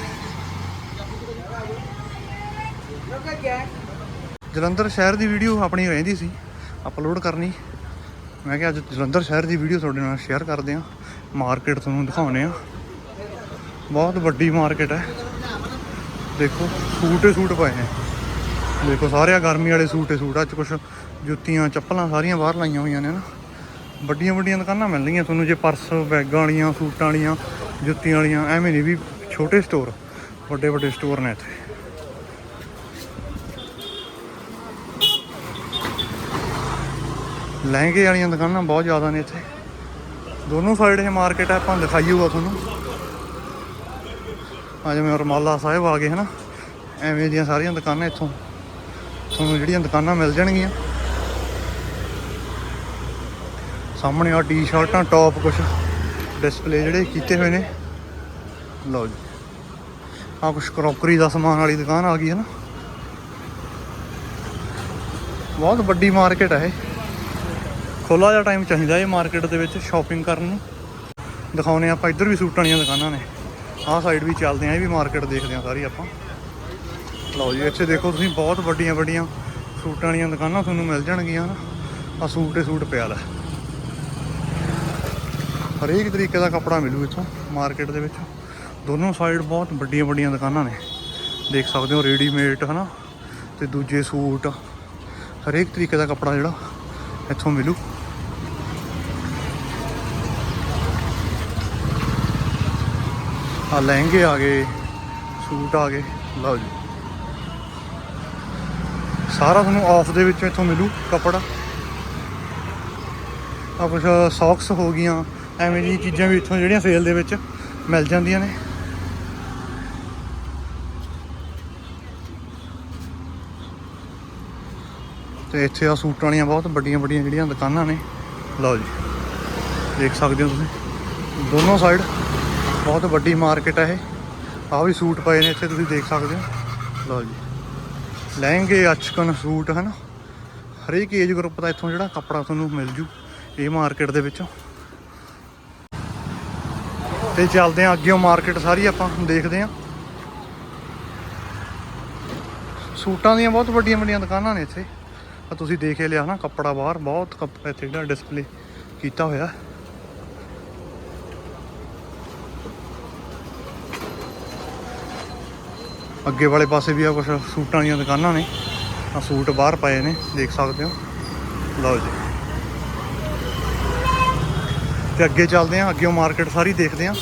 ਜਲੰਧਰ ਸ਼ਹਿਰ ਦੀ ਵੀਡੀਓ ਆਪਣੀ ਰਹਿੰਦੀ ਸੀ। ਅਪਲੋਡ ਕਰਨੀ। ਮੈਂ ਕਿਹਾ ਅੱਜ ਜਲੰਧਰ ਸ਼ਹਿਰ ਦੀ ਵੀਡੀਓ ਤੁਹਾਡੇ ਨਾਲ ਸ਼ੇਅਰ ਕਰਦੇ ਹਾਂ। ਮਾਰਕੀਟ ਤੁਹਾਨੂੰ ਦਿਖਾਉਣੇ ਆ ਬਹੁਤ ਵੱਡੀ ਮਾਰਕੀਟ ਹੈ। ਦੇਖੋ, ਸੂਟ ਹੀ ਸੂਟ ਪਏ ਨੇ। ਦੇਖੋ, ਸਾਰੇ ਗਰਮੀ ਵਾਲੇ ਸੂਟ ਹੀ ਸੂਟ ਆ। ਚ ਕੁਛ ਜੁੱਤੀਆਂ, ਚੱਪਲਾਂ ਸਾਰੀਆਂ ਬਾਹਰ ਲਾਈਆਂ ਹੋਈਆਂ ਨੇ ਨਾ। ਵੱਡੀਆਂ ਵੱਡੀਆਂ ਦੁਕਾਨਾਂ ਮਿਲਣਗੀਆਂ ਤੁਹਾਨੂੰ ਜੇ ਪਰਸ ਬੈਗਾਂ ਵਾਲੀਆਂ, ਸੂਟਾਂ ਵਾਲੀਆਂ, ਜੁੱਤੀਆਂ ਵਾਲੀਆਂ। ਐਵੇਂ ਨਹੀਂ ਵੀ ਛੋਟੇ ਸਟੋਰ ਵੱਡੇ ਵੱਡੇ ਸਟੋਰ ਨੇ ਇੱਥੇ। ਲਹਿੰਗੇ ਵਾਲੀਆਂ ਦੁਕਾਨਾਂ ਬਹੁਤ ਜ਼ਿਆਦਾ ਨੇ ਇੱਥੇ। ਦੋਨੋਂ ਸਾਈਡ ਇਹ ਮਾਰਕੀਟ ਹੈ ਆਪਾਂ ਦਿਖਾਈਊਗਾ ਤੁਹਾਨੂੰ। ਆ ਜਿਵੇਂ ਰਮਾਲਾ ਸਾਹਿਬ ਆ ਗਏ, ਹਨਾ? ਐਵੇਂ ਦੀਆਂ ਸਾਰੀਆਂ ਦੁਕਾਨਾਂ ਇੱਥੋਂ। ਤੁਹਾਨੂੰ ਜਿਹੜੀਆਂ ਦੁਕਾਨਾਂ ਮਿਲ ਜਾਣਗੀਆਂ। ਸਾਹਮਣੇ ਆ ਟੀ-ਸ਼ਰਟਾਂ ਟੌਪ ਕੁਛ। ਡਿਸਪਲੇ ਜਿਹੜੇ ਕੀਤੇ ਹੋਏ ਨੇ। ਲਓ ਜੀ। ਆ ਕੁਛ ਕਰੋਕਰੀ ਦਾ ਸਮਾਨ ਵਾਲੀ ਦੁਕਾਨ ਆ ਗਈ ਹੈ ਨਾ ਬਹੁਤ ਵੱਡੀ ਮਾਰਕੀਟ ਹੈ ਇਹ। ਖੁੱਲਾ ਜਿਹਾ ਟਾਈਮ ਚਾਹੀਦਾ ਇਹ ਮਾਰਕੀਟ ਦੇ ਵਿੱਚ ਸ਼ਾਪਿੰਗ ਕਰਨ ਨੂੰ। ਦਿਖਾਉਨੇ ਆਪਾਂ, ਇੱਧਰ ਵੀ ਸੂਟਾਂ ਵਾਲੀਆਂ ਦੁਕਾਨਾਂ ਨੇ। ਆਹ ਸਾਈਡ ਵੀ ਚੱਲਦੇ ਆ, ਇਹ ਵੀ ਮਾਰਕੀਟ ਦੇਖਦੇ ਆ ਸਾਰੀ ਆਪਾਂ। ਲਓ ਜੀ, ਇੱਥੇ ਦੇਖੋ ਤੁਸੀਂ, ਬਹੁਤ ਵੱਡੀਆਂ ਵੱਡੀਆਂ ਸੂਟਾਂ ਵਾਲੀਆਂ ਦੁਕਾਨਾਂ ਤੁਹਾਨੂੰ ਮਿਲ ਜਾਣਗੀਆਂ। ਨਾ ਆ ਸੂਟ ਤੇ ਸੂਟ ਪਿਆ ਲੈ। ਹਰੇਕ ਤਰੀਕੇ ਦਾ ਕੱਪੜਾ ਮਿਲੂ ਇੱਥੋਂ ਮਾਰਕੀਟ ਦੇ ਵਿੱਚ। ਦੋਨੋਂ ਸਾਈਡ ਬਹੁਤ ਵੱਡੀਆਂ ਵੱਡੀਆਂ ਦੁਕਾਨਾਂ ਨੇ। ਦੇਖ ਸਕਦੇ ਹੋ ਰੈਡੀਮੇਡ ਹਨਾ? ਤੇ ਦੂਜੇ ਸੂਟ। ਹਰੇਕ ਤਰੀਕੇ ਦਾ ਕੱਪੜਾ ਜਿਹੜਾ ਇੱਥੋਂ ਮਿਲੂ। ਆ ਲਹਿੰਗੇ ਆ ਗਏ, ਸੂਟ ਆ ਗਏ, ਲਓ ਜੀ। ਸਾਰਾ ਤੁਹਾਨੂੰ ਆਫ ਦੇ ਵਿੱਚ ਇੱਥੋਂ ਮਿਲੂ ਕੱਪੜਾ। ਆ ਕੁਛ ਸੌਕਸ ਹੋ ਗਈਆਂ, ਐਵੇਂ ਦੀਆਂ ਚੀਜ਼ਾਂ ਵੀ ਇੱਥੋਂ ਜਿਹੜੀਆਂ ਸੇਲ ਦੇ ਵਿੱਚ ਮਿਲ ਜਾਂਦੀਆਂ ਨੇ। ਤੇ ਇੱਥੇ ਆ ਸੂਟਾਂ ਵਾਲੀਆਂ ਬਹੁਤ ਵੱਡੀਆਂ ਵੱਡੀਆਂ ਜਿਹੜੀਆਂ ਦੁਕਾਨਾਂ ਨੇ। ਲਓ ਜੀ, ਦੇਖ ਸਕਦੇ ਹੋ ਤੁਸੀਂ। ਦੋਨੋਂ ਸਾਈਡ ਬਹੁਤ ਵੱਡੀ ਮਾਰਕੀਟ ਹੈ ਇਹ। ਆਹ ਵੀ ਸੂਟ ਪਏ ਨੇ ਇੱਥੇ, ਤੁਸੀਂ ਦੇਖ ਸਕਦੇ ਹੋ। ਲਓ ਜੀ। ਲਹਿੰਗੇ, ਅਚਕਨ ਸੂਟ, ਹਨ? ਹਰੇਕ ਏਜ ਗਰੁੱਪ ਦਾ ਇੱਥੋਂ ਜਿਹੜਾ ਕੱਪੜਾ ਤੁਹਾਨੂੰ ਮਿਲ ਜੂ ਇਹ ਮਾਰਕੀਟ ਦੇ ਵਿੱਚੋਂ। ਤੇ ਚੱਲਦੇ ਆਂ ਅੱਗੇ ਮਾਰਕੀਟ ਸਾਰੀ ਆਪਾਂ ਦੇਖਦੇ ਆਂ ਸੂਟਾਂ ਦੀਆਂ ਬਹੁਤ ਵੱਡੀਆਂ ਵੱਡੀਆਂ ਦੁਕਾਨਾਂ ਨੇ ਇੱਥੇ। ਆ ਤੁਸੀਂ ਦੇਖ ਹੀ ਲਿਆ ਨਾ ਕੱਪੜਾ ਬਾਹਰ ਬਹੁਤ ਕੱਪੜਾ ਇੱਥੇ ਜਿਹੜਾ ਡਿਸਪਲੇ ਕੀਤਾ ਹੋਇਆ। ਅੱਗੇ ਵਾਲੇ ਪਾਸੇ ਵੀ ਆ ਕੁਝ ਸੂਟਾਂ ਦੀਆਂ ਦੁਕਾਨਾਂ ਨੇ। ਆ ਸੂਟ ਬਾਹਰ ਪਏ ਨੇ, ਦੇਖ ਸਕਦੇ ਹੋ। ਲਓ ਜੀ। ਤੇ ਅੱਗੇ ਚੱਲਦੇ ਆਂ ਅੱਗੇ ਮਾਰਕੀਟ ਸਾਰੀ ਦੇਖਦੇ ਆਂ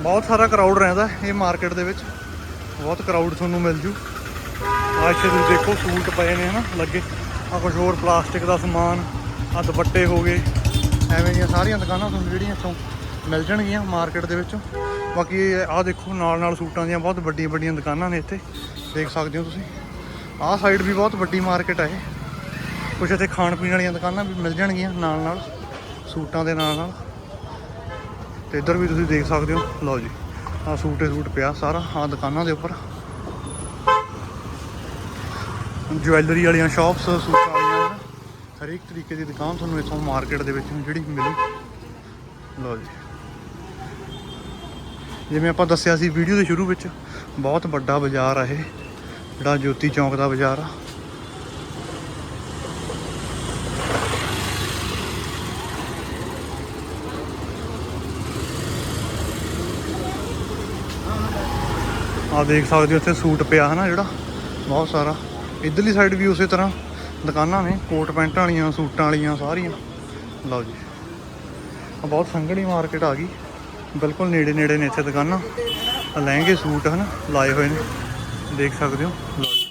ਬਹੁਤ ਸਾਰਾ ਕਰਾਊਡ ਰਹਿੰਦਾ ਇਹ ਮਾਰਕੀਟ ਦੇ ਵਿੱਚ। ਬਹੁਤ ਕਰਾਊਡ ਤੁਹਾਨੂੰ ਮਿਲ ਜੂ। ਆ ਇੱਥੇ ਤੁਸੀਂ ਦੇਖੋ ਸੂਟ ਪਏ ਨੇ ਹਨਾ, ਲੱਗੇ। ਆ ਕੁਝ ਹੋਰ ਪਲਾਸਟਿਕ ਦਾ ਸਮਾਨ। ਆ ਦੁਪੱਟੇ ਹੋ ਗਏ। ਐਵੇਂ ਦੀਆਂ ਸਾਰੀਆਂ ਦੁਕਾਨਾਂ ਤੁਹਾਨੂੰ ਜਿਹੜੀਆਂ ਇੱਥੋਂ ਮਿਲ ਜਾਣਗੀਆਂ ਮਾਰਕੀਟ ਦੇ ਵਿੱਚੋਂ। ਬਾਕੀ ਆਹ ਦੇਖੋ ਨਾਲ ਨਾਲ ਸੂਟਾਂ ਦੀਆਂ ਬਹੁਤ ਵੱਡੀਆਂ ਵੱਡੀਆਂ ਦੁਕਾਨਾਂ ਨੇ ਇੱਥੇ। ਦੇਖ ਸਕਦੇ ਹੋ ਤੁਸੀਂ। ਆਹ ਸਾਈਡ ਵੀ ਬਹੁਤ ਵੱਡੀ ਮਾਰਕੀਟ ਹੈ ਇਹ। ਕੁਝ ਇੱਥੇ ਖਾਣ ਪੀਣ ਵਾਲੀਆਂ ਦੁਕਾਨਾਂ ਵੀ ਮਿਲ ਜਾਣਗੀਆਂ ਨਾਲ ਨਾਲ ਸੂਟਾਂ ਦੇ ਨਾਲ ਨਾਲ ਤੇ ਇੱਧਰ ਵੀ ਤੁਸੀਂ ਦੇਖ ਸਕਦੇ ਹੋ, ਲਓ ਜੀ, ਆਹ ਸੂਟੇ ਸੂਟ ਪਿਆ ਸਾਰਾ, ਆਹ ਦੁਕਾਨਾਂ ਦੇ ਉੱਪਰ। ਜੁਐਲਰੀ ਵਾਲੀਆਂ ਸ਼ਾਪਸ ਸੂਟਾਂ ਵਾਲੀਆਂ ਹਨਾ। ਹਰੇਕ ਤਰੀਕੇ ਦੀ ਦੁਕਾਨ ਤੁਹਾਨੂੰ ਇੱਥੋਂ ਮਾਰਕੀਟ ਦੇ ਵਿੱਚ ਜਿਹੜੀ ਮਿਲੂ। ਲਓ ਜੀ। ਜਿਵੇਂ ਆਪਾਂ ਦੱਸਿਆ ਸੀ ਵੀਡੀਓ ਦੇ ਸ਼ੁਰੂ ਵਿੱਚ, ਬਹੁਤ ਵੱਡਾ ਬਾਜ਼ਾਰ ਆ ਇਹ, ਜਿਹੜਾ ਜੋਤੀ ਚੌਂਕ ਦਾ ਬਾਜ਼ਾਰ ਆ। ਆ ਦੇਖ ਸਕਦੇ ਹੋ ਇੱਥੇ ਸੂਟ ਪਿਆ ਹੈ ਨਾ ਜਿਹੜਾ, ਬਹੁਤ ਸਾਰਾ। ਇਧਰਲੀ ਸਾਈਡ ਵੀ ਉਸੇ ਤਰ੍ਹਾਂ। ਦੁਕਾਨਾਂ ਨੇ, ਕੋਟ ਪੈਂਟਾਂ ਵਾਲੀਆਂ, ਸੂਟਾਂ ਵਾਲੀਆਂ ਸਾਰੀਆਂ। ਲਓ ਜੀ। ਆ ਬਹੁਤ ਸੰਘਣੀ ਮਾਰਕੀਟ ਆ ਗਈ। ਬਿਲਕੁਲ ਨੇੜੇ ਨੇੜੇ ਨੇ ਇੱਥੇ ਦੁਕਾਨਾਂ। ਲਹਿੰਗੇ ਸੂਟ ਹਨ, ਲਾਏ ਹੋਏ ਨੇ। ਦੇਖ ਸਕਦੇ ਹੋ। ਲਓ ਜੀ।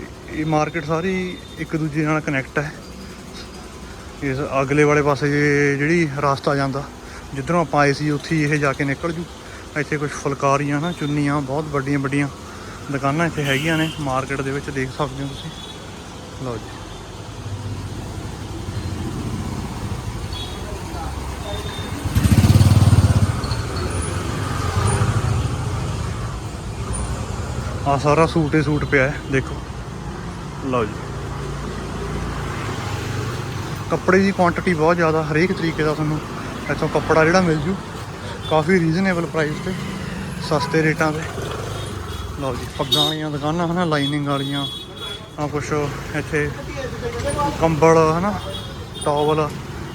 ਇਹ- ਇਹ ਮਾਰਕੀਟ ਸਾਰੀ ਇੱਕ ਦੂਜੇ ਨਾਲ ਕਨੈਕਟ ਹੈ। ਇਸ ਅਗਲੇ ਵਾਲੇ ਪਾਸੇ ਜਿਹੜੀ ਰਸਤਾ ਜਾਂਦਾ, ਜਿੱਧਰੋਂ ਆਪਾਂ ਆਏ ਸੀ, ਉੱਥੇ ਹੀ ਇਹ ਜਾ ਕੇ ਨਿਕਲ ਜੂ। ਇੱਥੇ ਕੁਝ ਫੁਲਕਾਰੀਆਂ ਨਾ, ਚੁੰਨੀਆਂ, ਬਹੁਤ ਵੱਡੀਆਂ ਵੱਡੀਆਂ ਦੁਕਾਨਾਂ ਇੱਥੇ ਹੈਗੀਆਂ ਨੇ, ਮਾਰਕੀਟ ਦੇ ਵਿੱਚ ਦੇਖ ਸਕਦੇ ਹੋ ਤੁਸੀਂ। ਲਓ ਜੀ। ਆ ਸਾਰਾ ਸੂਟ ਹੀ ਸੂਟ ਪਿਆ ਹੈ, ਦੇਖੋ। ਲਓ ਜੀ। ਕੱਪੜੇ ਦੀ ਕੁਆਂਟੀਟੀ ਬਹੁਤ ਜ਼ਿਆਦਾ, ਹਰੇਕ ਤਰੀਕੇ ਦਾ ਤੁਹਾਨੂੰ ਇੱਥੋਂ ਕੱਪੜਾ ਜਿਹੜਾ ਮਿਲ ਜੂ। ਕਾਫੀ ਰੀਜ਼ਨੇਬਲ ਪ੍ਰਾਈਸ ਤੇ, ਸਸਤੇ ਰੇਟਾਂ ਤੇ। ਲਓ ਜੀ, ਪੱਗਾਂ ਵਾਲੀਆਂ ਦੁਕਾਨਾਂ ਹਨਾ ਲਾਈਨਿੰਗ ਵਾਲੀਆਂ ਆ ਕੁਛ ਇੱਥੇ ਕੰਬਲ, ਹਨਾ ਟਾਵਲ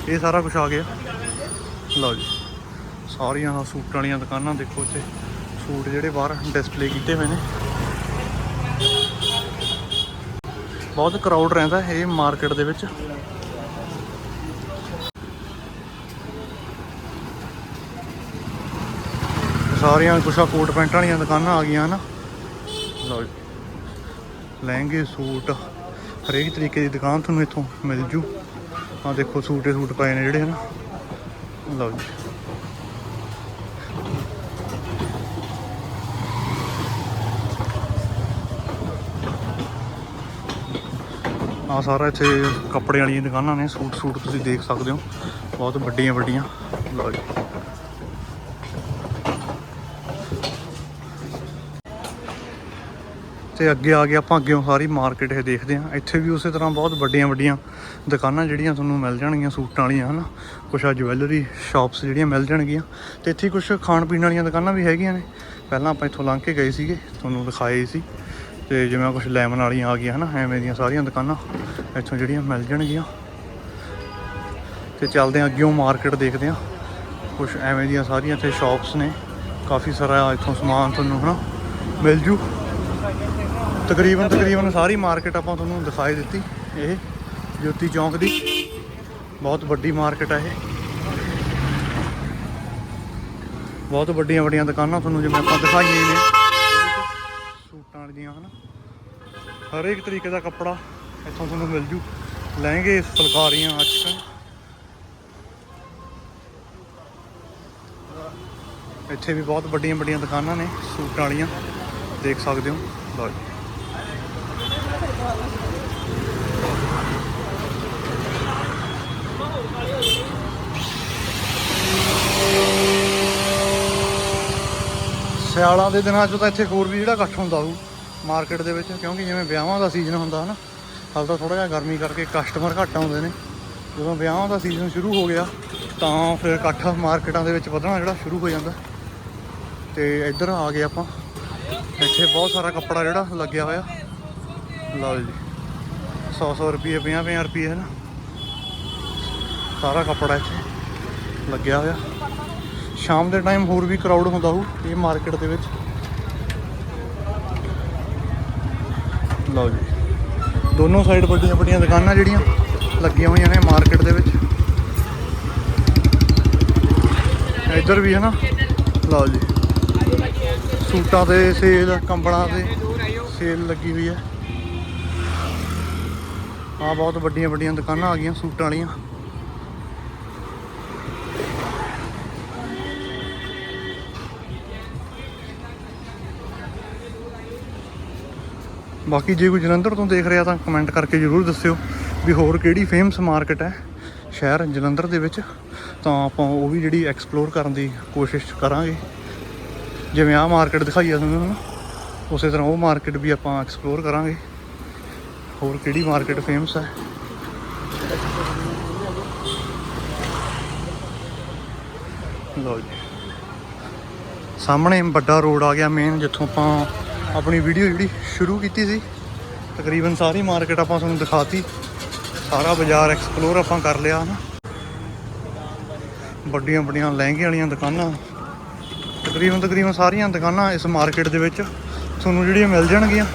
ਇਹ ਸਾਰਾ ਕੁਝ ਆ ਗਿਆ। ਲਓ ਜੀ, ਸਾਰੀਆਂ ਆਹ ਸੂਟਾਂ ਵਾਲੀਆਂ ਦੁਕਾਨਾਂ ਦੇਖੋ ਇੱਥੇ। ਸੂਟ ਜਿਹੜੇ ਬਾਹਰ ਡਿਸਪਲੇ ਕੀਤੇ ਹੋਏ ਨੇ। ਬਹੁਤ ਕਰਾਊਡ ਰਹਿੰਦਾ ਇਹ ਮਾਰਕੀਟ ਦੇ ਵਿੱਚ। ਸਾਰੀਆਂ ਕੁਛਾ ਕੋਟ ਪੈਂਟ ਵਾਲੀਆਂ ਦੁਕਾਨਾਂ ਆ ਗਈਆਂ ਨਾ। ਲਓ ਜੀ। ਲਹਿੰਗੇ, ਸੂਟ, ਹਰੇਕ ਤਰੀਕੇ ਦੀ ਦੁਕਾਨ ਤੁਹਾਨੂੰ ਇੱਥੋਂ ਮਿਲ ਜੂ। ਆ ਦੇਖੋ ਸੂਟੇ ਸੂਟ ਪਏ ਨੇ ਜਿਹੜੇ, ਹਨ। ਲਓ ਜੀ। ਆ ਸਾਰਾ ਇੱਥੇ ਕੱਪੜੇ ਵਾਲੀਆਂ ਦੁਕਾਨਾਂ ਨੇ। ਸੂਟ ਸੂਟ ਤੁਸੀਂ ਦੇਖ ਸਕਦੇ ਹੋ। ਬਹੁਤ ਵੱਡੀਆਂ ਵੱਡੀਆਂ ਲਓ ਜੀ। ਤੇ ਅੱਗੇ ਆ ਕੇ ਆਪਾਂ ਅੱਗੇ ਸਾਰੀ ਮਾਰਕੀਟ ਇਹ ਦੇਖਦੇ ਹਾਂ। ਇੱਥੇ ਵੀ ਉਸੇ ਤਰ੍ਹਾਂ ਬਹੁਤ ਵੱਡੀਆਂ ਵੱਡੀਆਂ ਦੁਕਾਨਾਂ ਜਿਹੜੀਆਂ ਤੁਹਾਨੂੰ ਮਿਲ ਜਾਣਗੀਆਂ, ਸੂਟਾਂ ਵਾਲੀਆਂ, ਹਨਾ? ਕੁਛ ਆ ਜਵੈਲਰੀ ਸ਼ਾਪਸ ਜਿਹੜੀਆਂ ਮਿਲ ਜਾਣਗੀਆਂ। ਤੇ ਇੱਥੇ ਕੁਝ ਖਾਣ ਪੀਣ ਵਾਲੀਆਂ ਦੁਕਾਨਾਂ ਵੀ ਹੈਗੀਆਂ ਨੇ। ਪਹਿਲਾਂ ਆਪਾਂ ਇੱਥੋਂ ਲੰਘ ਕੇ ਗਏ ਸੀਗੇ, ਤੁਹਾਨੂੰ ਦਿਖਾਏ ਸੀ। ਤੇ ਜਿਵੇਂ ਕੁਝ ਲੈਮਨ ਵਾਲੀਆਂ ਆ ਗਈਆਂ, ਹਨਾ? ਐਵੇਂ ਦੀਆਂ ਸਾਰੀਆਂ ਦੁਕਾਨਾਂ ਇੱਥੋਂ ਜਿਹੜੀਆਂ ਮਿਲ ਜਾਣਗੀਆਂ। ਤੇ ਚੱਲਦੇ ਹਾਂ ਅੱਗੇੋਂ ਮਾਰਕੀਟ ਦੇਖਦੇ ਹਾਂ। ਕੁਝ ਐਵੇਂ ਦੀਆਂ ਸਾਰੀਆਂ ਇੱਥੇ ਸ਼ਾਪਸ ਨੇ। ਕਾਫੀ ਸਾਰਾ ਇੱਥੋਂ ਸਮਾਨ ਤੁਹਾਨੂੰ, ਹਨਾ? ਮਿਲ ਜੂ। ਤਕਰੀਬਨ ਤਕਰੀਬਨ ਸਾਰੀ ਮਾਰਕੀਟ ਆਪਾਂ ਤੁਹਾਨੂੰ ਦਿਖਾਈ ਦਿੱਤੀ, ਇਹ ਜੋਤੀ ਚੌਂਕ ਦੀ। ਬਹੁਤ ਵੱਡੀ ਮਾਰਕੀਟ ਆ ਇਹ। ਬਹੁਤ ਵੱਡੀਆਂ ਵੱਡੀਆਂ ਦੁਕਾਨਾਂ ਤੁਹਾਨੂੰ ਜਿਵੇਂ ਆਪਾਂ ਦਿਖਾਈਆਂ ਨੇ। ਸੂਟਾਂ ਵਾਲੀਆਂ, ਹਨਾ। ਹਰੇਕ ਤਰੀਕੇ ਦਾ ਕੱਪੜਾ ਇੱਥੋਂ ਤੁਹਾਨੂੰ ਮਿਲ ਜੂ। ਲਹਿੰਗੇ, ਫੁਲਕਾਰੀਆਂ ਅੱਜ ਇੱਥੇ ਵੀ ਬਹੁਤ ਵੱਡੀਆਂ ਵੱਡੀਆਂ ਦੁਕਾਨਾਂ ਨੇ, ਸੂਟਾਂ ਵਾਲੀਆਂ। ਦੇਖ ਸਕਦੇ ਹੋ। ਲਓ ਸਿਆਲਾਂ ਦੇ ਦਿਨਾਂ 'ਚ ਤਾਂ ਇੱਥੇ ਹੋਰ ਵੀ ਜਿਹੜਾ ਇਕੱਠ ਹੁੰਦਾ ਹੋਊ ਮਾਰਕੀਟ ਦੇ ਵਿੱਚ, ਕਿਉਂਕਿ ਜਿਵੇਂ ਵਿਆਹਾਂ ਦਾ ਸੀਜ਼ਨ ਹੁੰਦਾ ਹਨਾ, ਹਾਲ ਤਾਂ ਥੋੜਾ ਜਿਹਾ ਗਰਮੀ ਕਰਕੇ ਕਸਟਮਰ ਘੱਟ ਆਉਂਦੇ ਨੇ। ਜਦੋਂ ਵਿਆਹਾਂ ਦਾ ਸੀਜ਼ਨ ਸ਼ੁਰੂ ਹੋ ਗਿਆ, ਤਾਂ ਫਿਰ ਇਕੱਠ ਮਾਰਕੀਟਾਂ ਦੇ ਵਿੱਚ ਵਧਣਾ ਜਿਹੜਾ ਸ਼ੁਰੂ ਹੋ ਜਾਂਦਾ। ਤੇ ਇੱਧਰ ਆ ਗਏ ਆਪਾਂ। ਇੱਥੇ ਬਹੁਤ ਸਾਰਾ ਕੱਪੜਾ ਜਿਹੜਾ ਲੱਗਿਆ ਹੋਇਆ। ਲਓ ਜੀ 100 100 ਰੁਪਏ 50 50 ਰੁਪਏ ਹੈ ਨਾ ਸਾਰਾ ਕੱਪੜਾ ਇੱਥੇ ਲੱਗਿਆ ਹੋਇਆ। ਸ਼ਾਮ ਦੇ ਟਾਈਮ ਹੋਰ ਵੀ ਕਰਾਊਡ ਹੁੰਦਾ ਹੋਊ, ਇਹ ਮਾਰਕੀਟ ਦੇ ਵਿੱਚ। ਲਓ ਜੀ। ਦੋਨੋਂ ਸਾਈਡ ਵੱਡੀਆਂ ਵੱਡੀਆਂ ਦੁਕਾਨਾਂ ਜਿਹੜੀਆਂ ਲੱਗੀਆਂ ਹੋਈਆਂ ਨੇ ਮਾਰਕੀਟ ਦੇ ਵਿੱਚ। ਇੱਧਰ ਵੀ ਹੈ ਨਾ। ਲਓ ਜੀ। ਸੂਟਾਂ ਤੇ ਸੇਲ ਕੰਬਲਾਂ ਤੇ ਸੇਲ ਲੱਗੀ ਹੋਈ ਹੈ। ਆ ਬਹੁਤ ਵੱਡੀਆਂ ਵੱਡੀਆਂ ਦੁਕਾਨਾਂ ਆ ਗਈਆਂ ਸੂਟਾਂ ਵਾਲੀਆਂ। ਬਾਕੀ ਜੇ ਕੋਈ ਜਲੰਧਰ ਤੋਂ ਦੇਖ ਰਿਹਾ ਤਾਂ ਕਮੈਂਟ ਕਰਕੇ ਜਰੂਰ ਦੱਸਿਓ ਵੀ ਹੋਰ ਕਿਹੜੀ ਫੇਮਸ ਮਾਰਕੀਟ ਹੈ ਸ਼ਹਿਰ ਜਲੰਧਰ ਦੇ ਵਿੱਚ। ਤਾਂ ਆਪਾਂ ਉਹ ਵੀ ਜਿਹੜੀ ਐਕਸਪਲੋਰ ਕਰਨ ਦੀ ਕੋਸ਼ਿਸ਼ ਕਰਾਂਗੇ। ਜਿਵੇਂ ਆਹ ਮਾਰਕੀਟ ਦਿਖਾਈ ਆ ਤੁਹਾਨੂੰ ਉਸੇ ਤਰ੍ਹਾਂ ਉਹ ਮਾਰਕੀਟ ਵੀ ਆਪਾਂ ਐਕਸਪਲੋਰ ਕਰਾਂਗੇ। ਹੋਰ ਕਿਹੜੀ ਮਾਰਕੀਟ ਫੇਮਸ ਹੈ? ਲਓ ਜੀ। ਸਾਹਮਣੇ ਵੱਡਾ ਰੋਡ ਆ ਗਿਆ ਮੇਨ ਜਿੱਥੋਂ ਆਪਾਂ ਆਪਣੀ ਵੀਡੀਓ ਜਿਹੜੀ ਸ਼ੁਰੂ ਕੀਤੀ ਸੀ, ਤਕਰੀਬਨ ਸਾਰੀ ਮਾਰਕੀਟ ਆਪਾਂ ਤੁਹਾਨੂੰ ਦਿਖਾਤੀ। ਸਾਰਾ ਬਾਜ਼ਾਰ ਐਕਸਪਲੋਰ ਆਪਾਂ ਕਰ ਲਿਆ ਨਾ ਵੱਡੀਆਂ ਵੱਡੀਆਂ, ਲਹਿੰਗੇ ਵਾਲੀਆਂ ਦੁਕਾਨਾਂ। ਤਕਰੀਬਨ ਤਕਰੀਬਨ ਸਾਰੀਆਂ ਦੁਕਾਨਾਂ ਇਸ ਮਾਰਕੀਟ ਦੇ ਵਿੱਚ ਤੁਹਾਨੂੰ ਜਿਹੜੀਆਂ ਮਿਲ ਜਾਣਗੀਆਂ।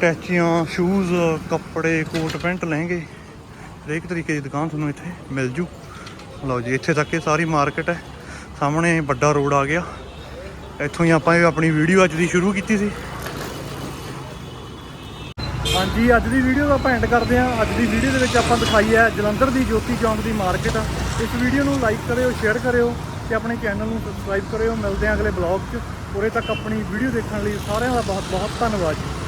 ਟੈਚੀਆਂ ਸ਼ੂਜ਼ ਕੱਪੜੇ ਕੋਟ ਪੈਂਟ ਲਹਿੰਗੇ। ਹਰੇਕ ਤਰੀਕੇ ਦੀ ਦੁਕਾਨ ਤੁਹਾਨੂੰ ਇੱਥੇ ਮਿਲ ਜੂ। ਲਓ ਜੀ, ਇੱਥੇ ਤੱਕ ਇਹ ਸਾਰੀ ਮਾਰਕੀਟ ਹੈ। ਸਾਹਮਣੇ ਵੱਡਾ ਰੋਡ ਆ ਗਿਆ। ਇੱਥੋਂ ਹੀ ਆਪਾਂ ਇਹ ਆਪਣੀ ਵੀਡੀਓ ਅੱਜ ਦੀ ਸ਼ੁਰੂ ਕੀਤੀ ਸੀ। ਹਾਂਜੀ, ਅੱਜ ਦੀ ਵੀਡੀਓ ਦਾ ਆਪਾਂ ਐਂਡ ਕਰਦੇ ਹਾਂ। ਅੱਜ ਦੀ ਵੀਡੀਓ ਦੇ ਵਿੱਚ ਆਪਾਂ ਦਿਖਾਈ ਹੈ ਜਲੰਧਰ ਦੀ ਜੋਤੀ ਚੌਂਕ ਦੀ ਮਾਰਕੀਟ ਇਸ ਵੀਡੀਓ ਨੂੰ ਲਾਈਕ ਕਰਿਓ ਸ਼ੇਅਰ ਕਰਿਓ ਤੇ ਆਪਣੇ ਚੈਨਲ ਨੂੰ ਸਬਸਕ੍ਰਾਈਬ ਕਰਿਓ। ਮਿਲਦੇ ਹਾਂ ਅਗਲੇ ਬਲੌਗ 'ਚ। ਉਰੇ ਤੱਕ ਆਪਣੀ ਵੀਡੀਓ ਦੇਖਣ ਲਈ ਸਾਰਿਆਂ ਦਾ ਬਹੁਤ ਬਹੁਤ ਧੰਨਵਾਦ ਜੀ।